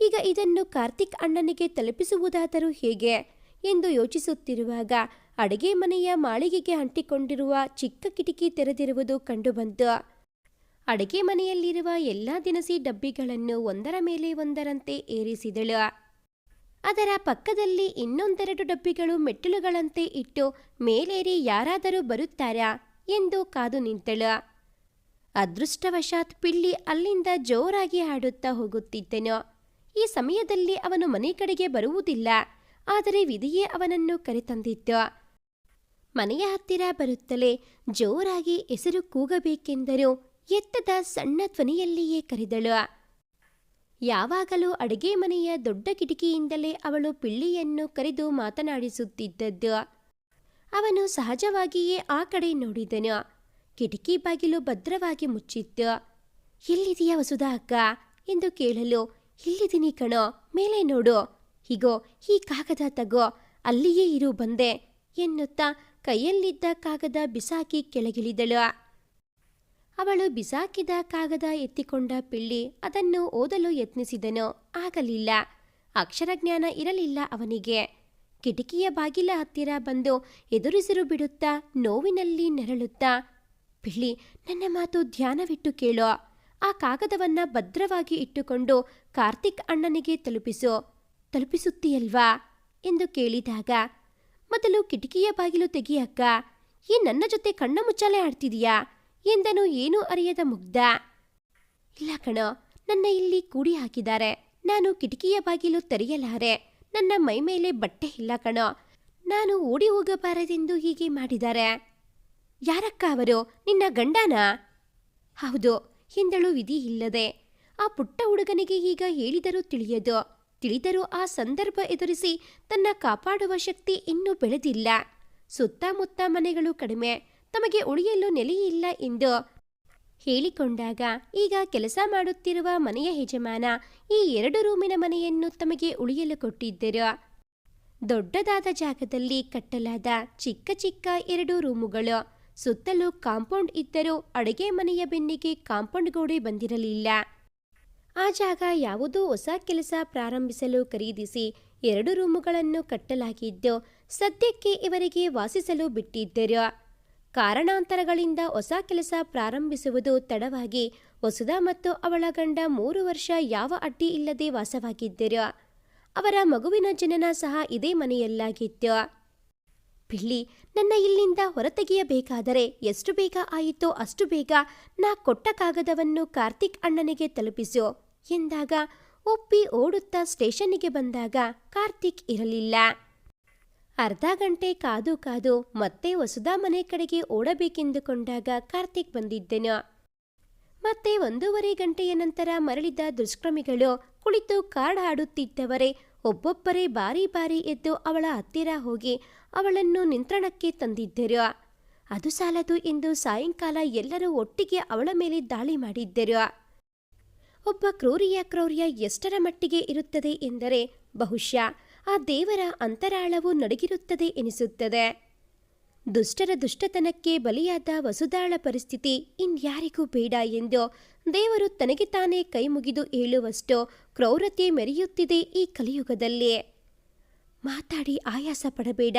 ಈಗ ಇದನ್ನು ಕಾರ್ತಿಕ್ ಅಣ್ಣನಿಗೆ ತಲುಪಿಸುವುದಾದರೂ ಹೇಗೆ ಎಂದು ಯೋಚಿಸುತ್ತಿರುವಾಗ ಅಡುಗೆ ಮನೆಯ ಮಾಳಿಗೆಗೆ ಅಂಟಿಕೊಂಡಿರುವ ಚಿಕ್ಕ ಕಿಟಕಿ ತೆರೆದಿರುವುದು ಕಂಡುಬಂತು. ಅಡುಗೆ ಮನೆಯಲ್ಲಿರುವ ಎಲ್ಲ ದಿನಸಿ ಡಬ್ಬಿಗಳನ್ನು ಒಂದರ ಮೇಲೆ ಒಂದರಂತೆ ಏರಿಸಿದಳು. ಅದರ ಪಕ್ಕದಲ್ಲಿ ಇನ್ನೊಂದೆರಡು ಡಬ್ಬಿಗಳು ಮೆಟ್ಟಿಲುಗಳಂತೆ ಇಟ್ಟು ಮೇಲೇರಿ ಯಾರಾದರೂ ಬರುತ್ತಾರಾ ಎಂದು ಕಾದು ನಿಂತಳು. ಅದೃಷ್ಟವಶಾತ್ ಪಿಳ್ಳಿ ಅಲ್ಲಿಂದ ಜೋರಾಗಿ ಹಾಡುತ್ತಾ ಹೋಗುತ್ತಿದ್ದನು. ಈ ಸಮಯದಲ್ಲಿ ಅವನು ಮನೆ ಕಡೆಗೆ ಬರುವುದಿಲ್ಲ, ಆದರೆ ವಿಧಿಯೇ ಅವನನ್ನು ಕರೆತಂದಿತ್ತು. ಮನೆಯ ಹತ್ತಿರ ಬರುತ್ತಲೇ ಜೋರಾಗಿ ಹೆಸರು ಕೂಗಬೇಕೆಂದರೂ. ಎತ್ತದ ಸಣ್ಣ ಧ್ವನಿಯಲ್ಲಿಯೇ ಕರೆದಳು. ಯಾವಾಗಲೂ ಅಡುಗೆ ಮನೆಯ ದೊಡ್ಡ ಕಿಟಕಿಯಿಂದಲೇ ಅವಳು ಪಿಳ್ಳಿಯನ್ನು ಕರೆದು ಮಾತನಾಡಿಸುತ್ತಿದ್ದದ್ದು. ಅವನು ಸಹಜವಾಗಿಯೇ ಆ ಕಡೆ ನೋಡಿದನು. ಕಿಟಕಿ ಬಾಗಿಲು ಭದ್ರವಾಗಿ ಮುಚ್ಚಿತ್ತು. ಎಲ್ಲಿದೆಯಾ ವಸುಧಾ ಅಕ್ಕ? ಎಂದು ಕೇಳಲು, ಇಲ್ಲಿದ್ದೀನಿ ಕಣೋ, ಮೇಲೆ ನೋಡು. ಹೀಗೋ ಈ ಕಾಗದ ತಗೋ, ಅಲ್ಲಿಯೇ ಇರು ಬಂದೆ ಎನ್ನುತ್ತಾ ಕೈಯಲ್ಲಿದ್ದ ಕಾಗದ ಬಿಸಾಕಿ ಕೆಳಗಿಳಿದಳು. ಅವಳು ಬಿಸಾಕಿದ ಕಾಗದ ಎತ್ತಿಕೊಂಡ ಪಿಳ್ಳಿ ಅದನ್ನು ಓದಲು ಯತ್ನಿಸಿದನು. ಆಗಲಿಲ್ಲ. ಅಕ್ಷರಜ್ಞಾನ ಇರಲಿಲ್ಲ ಅವನಿಗೆ. ಕಿಟಕಿಯ ಬಾಗಿಲ ಹತ್ತಿರ ಬಂದು ಎದುರಿಸಿರು ಬಿಡುತ್ತಾ ನೋವಿನಲ್ಲಿ ನೆರಳುತ್ತಾ, ಪಿಳ್ಳಿ, ನನ್ನ ಮಾತು ಧ್ಯಾನವಿಟ್ಟು ಕೇಳೋ. ಆ ಕಾಗದವನ್ನ ಭದ್ರವಾಗಿ ಇಟ್ಟುಕೊಂಡು ಕಾರ್ತಿಕ್ ಅಣ್ಣನಿಗೆ ತಲುಪಿಸು. ತಲುಪಿಸುತ್ತೀಯಲ್ವಾ? ಎಂದು ಕೇಳಿದಾಗ, ಮೊದಲು ಕಿಟಕಿಯ ಬಾಗಿಲು ತೆಗಿಯಕ್ಕ. ಈ ನನ್ನ ಜೊತೆ ಕಣ್ಣ ಮುಚ್ಚಾಲೆ ಆಡ್ತಿದೀಯಾ? ಎಂದನು ಏನೂ ಅರಿಯದ ಮುಗ್ಧ. ಇಲ್ಲ ಕಣ, ನನ್ನ ಇಲ್ಲಿ ಕೂಡಿ ಹಾಕಿದ್ದಾರೆ. ನಾನು ಕಿಟಕಿಯ ಬಾಗಿಲು ತೆರೆಯಲಾರೆ. ನನ್ನ ಮೈ ಮೇಲೆ ಬಟ್ಟೆ ಇಲ್ಲ ಕಣ. ನಾನು ಓಡಿ ಹೋಗಬಾರದೆಂದು ಹೀಗೆ ಮಾಡಿದ್ದಾರೆ. ಯಾರಕ್ಕ ಅವರು? ನಿನ್ನ ಗಂಡನಾ? ಹೌದು, ಎಂದಳು ವಿಧಿ ಇಲ್ಲದೆ. ಆ ಪುಟ್ಟ ಹುಡುಗನಿಗೆ ಈಗ ಹೇಳಿದರೂ ತಿಳಿಯದು. ತಿಳಿದರೂ ಆ ಸಂದರ್ಭ ಎದುರಿಸಿ ತನ್ನ ಕಾಪಾಡುವ ಶಕ್ತಿ ಇನ್ನೂ ಬೆಳೆದಿಲ್ಲ. ಸುತ್ತಮುತ್ತ ಮನೆಗಳು ಕಡಿಮೆ. ತಮಗೆ ಉಳಿಯಲು ನೆಲೆಯಿಲ್ಲ ಎಂದು ಹೇಳಿಕೊಂಡಾಗ, ಈಗ ಕೆಲಸ ಮಾಡುತ್ತಿರುವ ಮನೆಯ ಯಜಮಾನ ಈ ಎರಡು ರೂಮಿನ ಮನೆಯನ್ನು ತಮಗೆ ಉಳಿಯಲು ಕೊಟ್ಟಿದ್ದರು. ದೊಡ್ಡದಾದ ಜಾಗದಲ್ಲಿ ಕಟ್ಟಲಾದ ಚಿಕ್ಕ ಚಿಕ್ಕ ಎರಡು ರೂಮುಗಳು. ಸುತ್ತಲೂ ಕಾಂಪೌಂಡ್ ಇದ್ದರೂ ಅಡುಗೆ ಮನೆಯ ಬೆನ್ನಿಗೆ ಕಾಂಪೌಂಡ್ ಗೋಡೆ ಬಂದಿರಲಿಲ್ಲ. ಆ ಜಾಗ ಯಾವುದೋ ಹೊಸ ಕೆಲಸ ಪ್ರಾರಂಭಿಸಲು ಖರೀದಿಸಿ ಎರಡು ರೂಮುಗಳನ್ನು ಕಟ್ಟಲಾಗಿದ್ದು, ಸದ್ಯಕ್ಕೆ ಇವರಿಗೆ ವಾಸಿಸಲು ಬಿಟ್ಟಿದ್ದರು. ಕಾರಣಾಂತರಗಳಿಂದ ಹೊಸ ಕೆಲಸ ಪ್ರಾರಂಭಿಸುವುದು ತಡವಾಗಿ ವಸುಧಾ ಮತ್ತು ಅವಳ ಗಂಡ ಮೂರು ವರ್ಷ ಯಾವ ಅಡ್ಡಿ ಇಲ್ಲದೆ ವಾಸವಾಗಿದ್ದರು. ಅವರ ಮಗುವಿನ ಜನನ ಸಹ ಇದೇ ಮನೆಯಲ್ಲಾಗಿತ್ತು. ಪಿಳ್ಳಿ, ನನ್ನ ಇಲ್ಲಿಂದ ಹೊರತೆಗೆಯಬೇಕಾದರೆ ಎಷ್ಟು ಬೇಗ ಆಯಿತೋ ಅಷ್ಟು ಬೇಗ ನಾ ಕೊಟ್ಟ ಕಾಗದವನ್ನು ಕಾರ್ತಿಕ್ ಅಣ್ಣನಿಗೆ ತಲುಪಿಸು ಎಂದಾಗ ಒಪ್ಪಿ ಓಡುತ್ತಾ ಸ್ಟೇಷನ್ನಿಗೆ ಬಂದಾಗ ಕಾರ್ತಿಕ್ ಇರಲಿಲ್ಲ. ಅರ್ಧ ಗಂಟೆ ಕಾದು ಕಾದು ಮತ್ತೆ ವಸುಧಾ ಮನೆ ಕಡೆಗೆ ಓಡಬೇಕೆಂದುಕೊಂಡಾಗ ಕಾರ್ತಿಕ್ ಬಂದಿದ್ದೆನು. ಮತ್ತೆ ಒಂದೂವರೆ ಗಂಟೆಯ ನಂತರ ಮರಳಿದ ದುಷ್ಕರ್ಮಿಗಳು ಕುಳಿತು ಕಾರ್ಡ್ ಆಡುತ್ತಿದ್ದವರೇ ಒಬ್ಬೊಬ್ಬರೇ ಬಾರಿ ಬಾರಿ ಎದ್ದು ಅವಳ ಹತ್ತಿರ ಹೋಗಿ ಅವಳನ್ನು ನಿಂತ್ರಣಕ್ಕೆ ತಂದಿದ್ದರು. ಅದು ಸಾಲದು ಎಂದು ಸಾಯಂಕಾಲ ಎಲ್ಲರೂ ಒಟ್ಟಿಗೆ ಅವಳ ಮೇಲೆ ದಾಳಿ ಮಾಡಿದ್ದರು. ಒಬ್ಬ ಕ್ರೂರಿಯ ಕ್ರೌರ್ಯ ಎಷ್ಟರ ಮಟ್ಟಿಗೆ ಇರುತ್ತದೆ ಎಂದರೆ ಬಹುಶಃ ಆ ದೇವರ ಅಂತರಾಳವು ನಡಗಿರುತ್ತದೆ ಎನಿಸುತ್ತದೆ. ದುಷ್ಟರ ದುಷ್ಟತನಕ್ಕೆ ಬಲಿಯಾದ ವಸುದಾಳ ಪರಿಸ್ಥಿತಿ ಇನ್ಯಾರಿಗೂ ಬೇಡ ಎಂದು ದೇವರು ತನಗೆ ತಾನೇ ಕೈಮುಗಿದು ಹೇಳುವಷ್ಟು ಕ್ರೌರತೆ ಮೆರೆಯುತ್ತಿದೆ ಈ ಕಲಿಯುಗದಲ್ಲಿ. ಮಾತಾಡಿ ಆಯಾಸ ಪಡಬೇಡ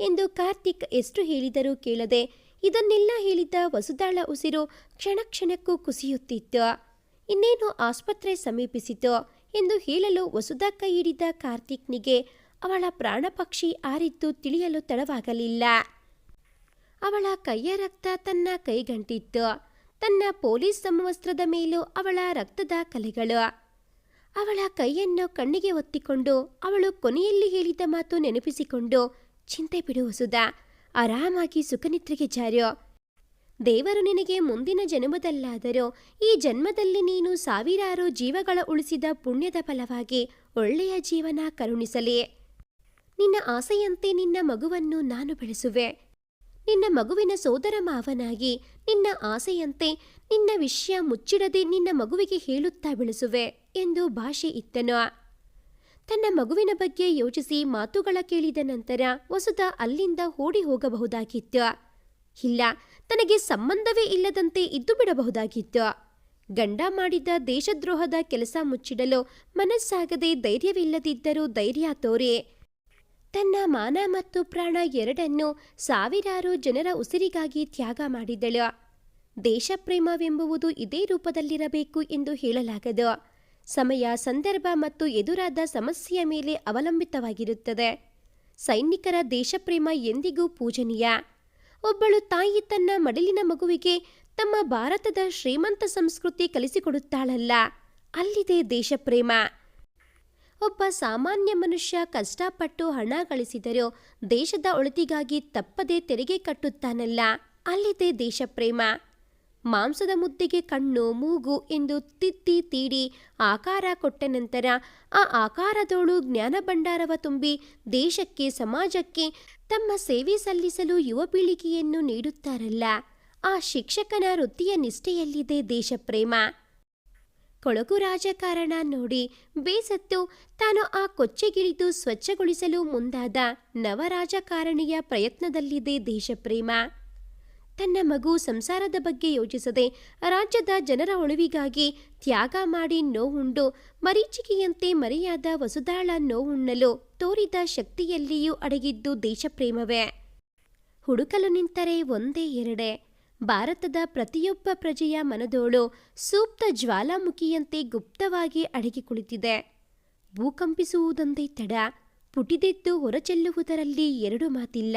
ಎಂದು ಕಾರ್ತಿಕ್ ಎಷ್ಟು ಹೇಳಿದರೂ ಕೇಳದೆ ಇದನ್ನೆಲ್ಲ ಹೇಳಿದ್ದ ವಸುದಾಳ ಉಸಿರು ಕ್ಷಣ ಕ್ಷಣಕ್ಕೂ ಕುಸಿಯುತ್ತಿತ್ತು. ಇನ್ನೇನು ಆಸ್ಪತ್ರೆ ಸಮೀಪಿಸಿತು. ಎಂದು ಹೇಳಲು ವಸುದಕ್ಕ ಕೈ ಕಾರ್ತಿಕ್ನಿಗೆ ಅವಳ ಪ್ರಾಣಪಕ್ಷಿ ಆರಿದ್ದು ತಿಳಿಯಲು ತಡವಾಗಲಿಲ್ಲ. ಅವಳ ಕೈಯ ರಕ್ತ ತನ್ನ ಕೈಗಂಟಿತ್ತು. ತನ್ನ ಪೊಲೀಸ್ ಸಮವಸ್ತ್ರದ ಮೇಲೂ ಅವಳ ರಕ್ತದ ಕಲೆಗಳು. ಅವಳ ಕೈಯನ್ನು ಕಣ್ಣಿಗೆ ಒತ್ತಿಕೊಂಡು ಅವಳು ಕೊನೆಯಲ್ಲಿ ಹೇಳಿದ ಮಾತು ನೆನಪಿಸಿಕೊಂಡು, ಚಿಂತೆ ಬಿಡುವ ಸುಧಾ ಆರಾಮಾಗಿ ಸುಖನಿದ್ರೆಗೆ ಜಾರ್ಯೋ ದೇವರು ನಿನಗೆ ಮುಂದಿನ ಜನ್ಮದಲ್ಲಾದರೂ, ಈ ಜನ್ಮದಲ್ಲಿ ನೀನು ಸಾವಿರಾರು ಜೀವಗಳ ಉಳಿಸಿದ ಪುಣ್ಯದ ಫಲವಾಗಿ ಒಳ್ಳೆಯ ಜೀವನ ಕರುಣಿಸಲಿ. ನಿನ್ನ ಆಸೆಯಂತೆ ನಿನ್ನ ಮಗುವನ್ನು ನಾನು ಬೆಳೆಸುವೆ. ನಿನ್ನ ಮಗುವಿನ ಸೋದರ ಮಾವನಾಗಿ ನಿನ್ನ ಆಸೆಯಂತೆ ನಿನ್ನ ವಿಷಯ ಮುಚ್ಚಿಡದೆ ನಿನ್ನ ಮಗುವಿಗೆ ಹೇಳುತ್ತಾ ಬೆಳೆಸುವೆ ಎಂದು ಭಾಷೆ ಇತ್ತನು. ತನ್ನ ಮಗುವಿನ ಬಗ್ಗೆ ಯೋಚಿಸಿ ಮಾತುಗಳ ಕೇಳಿದ ನಂತರ ವಸುದ ಅಲ್ಲಿಂದ ಓಡಿ ಹೋಗಬಹುದಾಗಿತ್ತು. ಇಲ್ಲ ತನಗೆ ಸಂಬಂಧವೇ ಇಲ್ಲದಂತೆ ಇದ್ದು ಬಿಡಬಹುದಾಗಿತ್ತು. ಗಂಡ ಮಾಡಿದ ದೇಶದ್ರೋಹದ ಕೆಲಸ ಮುಚ್ಚಿಡಲು ಮನಸ್ಸಾಗದೆ ಧೈರ್ಯವಿಲ್ಲದಿದ್ದರೂ ಧೈರ್ಯ ತೋರಿ. ತನ್ನ ಮಾನ ಮತ್ತು ಪ್ರಾಣ ಎರಡನ್ನೂ ಸಾವಿರಾರು ಜನರ ಉಸಿರಿಗಾಗಿ ತ್ಯಾಗ ಮಾಡಿದಳು. ದೇಶಪ್ರೇಮವೆಂಬುವುದು ಇದೇ ರೂಪದಲ್ಲಿರಬೇಕು ಎಂದು ಹೇಳಲಾಗದು. ಸಮಯ, ಸಂದರ್ಭ ಮತ್ತು ಎದುರಾದ ಸಮಸ್ಯೆಯ ಮೇಲೆ ಅವಲಂಬಿತವಾಗಿರುತ್ತದೆ. ಸೈನಿಕರ ದೇಶಪ್ರೇಮ ಎಂದಿಗೂ ಪೂಜನೀಯ. ಒಬ್ಬಳು ತಾಯಿ ತನ್ನ ಮಡಿಲಿನ ಮಗುವಿಗೆ ತಮ್ಮ ಭಾರತದ ಶ್ರೀಮಂತ ಸಂಸ್ಕೃತಿ ಕಲಿಸಿಕೊಡುತ್ತಾಳಲ್ಲ. ಅಲ್ಲಿದೆ ದೇಶಪ್ರೇಮ. ಒಬ್ಬ ಸಾಮಾನ್ಯ ಮನುಷ್ಯ ಕಷ್ಟಪಟ್ಟು ಹಣ ಗಳಿಸಿದರೂ ದೇಶದ ಒಳಿತಿಗಾಗಿ ತಪ್ಪದೆ ತೆರಿಗೆ ಕಟ್ಟುತ್ತಾನಲ್ಲ. ಅಲ್ಲಿದೆ ದೇಶಪ್ರೇಮ. ಮಾಂಸದ ಮುದ್ದೆಗೆ ಕಣ್ಣು, ಮೂಗು ಎಂದು ತಿತ್ತಿ ತೀಡಿ ಆಕಾರ ಕೊಟ್ಟ ನಂತರ ಆ ಆಕಾರದೋಳು ಜ್ಞಾನ ಭಂಡಾರವ ತುಂಬಿ ದೇಶಕ್ಕೆ, ಸಮಾಜಕ್ಕೆ ತಮ್ಮ ಸೇವೆ ಸಲ್ಲಿಸಲು ಯುವ ಪೀಳಿಗೆಯನ್ನು ನೀಡುತ್ತಾರಲ್ಲ. ಆ ಶಿಕ್ಷಕನ ವೃತ್ತಿಯ ನಿಷ್ಠೆಯಲ್ಲಿದೆ ದೇಶಪ್ರೇಮ. ಕೊಳಕು ರಾಜಕಾರಣ ನೋಡಿ ಬೇಸತ್ತು ತಾನು ಆ ಕೊಚ್ಚೆಗಿಳಿದು ಸ್ವಚ್ಛಗೊಳಿಸಲು ಮುಂದಾದ ನವರಾಜಕಾರಣಿಯ ಪ್ರಯತ್ನದಲ್ಲಿದೆ ದೇಶಪ್ರೇಮ. ತನ್ನ ಮಗು ಸಂಸಾರದ ಬಗ್ಗೆ ಯೋಚಿಸದೆ ರಾಜ್ಯದ ಜನರ ಉಳಿವಿಗಾಗಿ ತ್ಯಾಗ ಮಾಡಿ ನೋವುಂಡು ಮರೀಚಿಕೆಯಂತೆ ಮರೆಯಾದ ವಸುದಾಳ ನೋವುಣ್ಣಲು ತೋರಿದ ಶಕ್ತಿಯಲ್ಲಿಯೂ ಅಡಗಿದ್ದು ದೇಶಪ್ರೇಮವೇ. ಹುಡುಕಲು ನಿಂತರೆ ಒಂದೇ ಎರಡೇ. ಭಾರತದ ಪ್ರತಿಯೊಬ್ಬ ಪ್ರಜೆಯ ಮನದೋಳು ಸೂಕ್ತ ಜ್ವಾಲಾಮುಖಿಯಂತೆ ಗುಪ್ತವಾಗಿ ಅಡಗಿ ಕುಳಿತಿದೆ. ಭೂಕಂಪಿಸುವುದೊಂದೇ ತಡ, ಪುಟಿದೆದ್ದು ಹೊರಚೆಲ್ಲುವುದರಲ್ಲಿ ಎರಡು ಮಾತಿಲ್ಲ.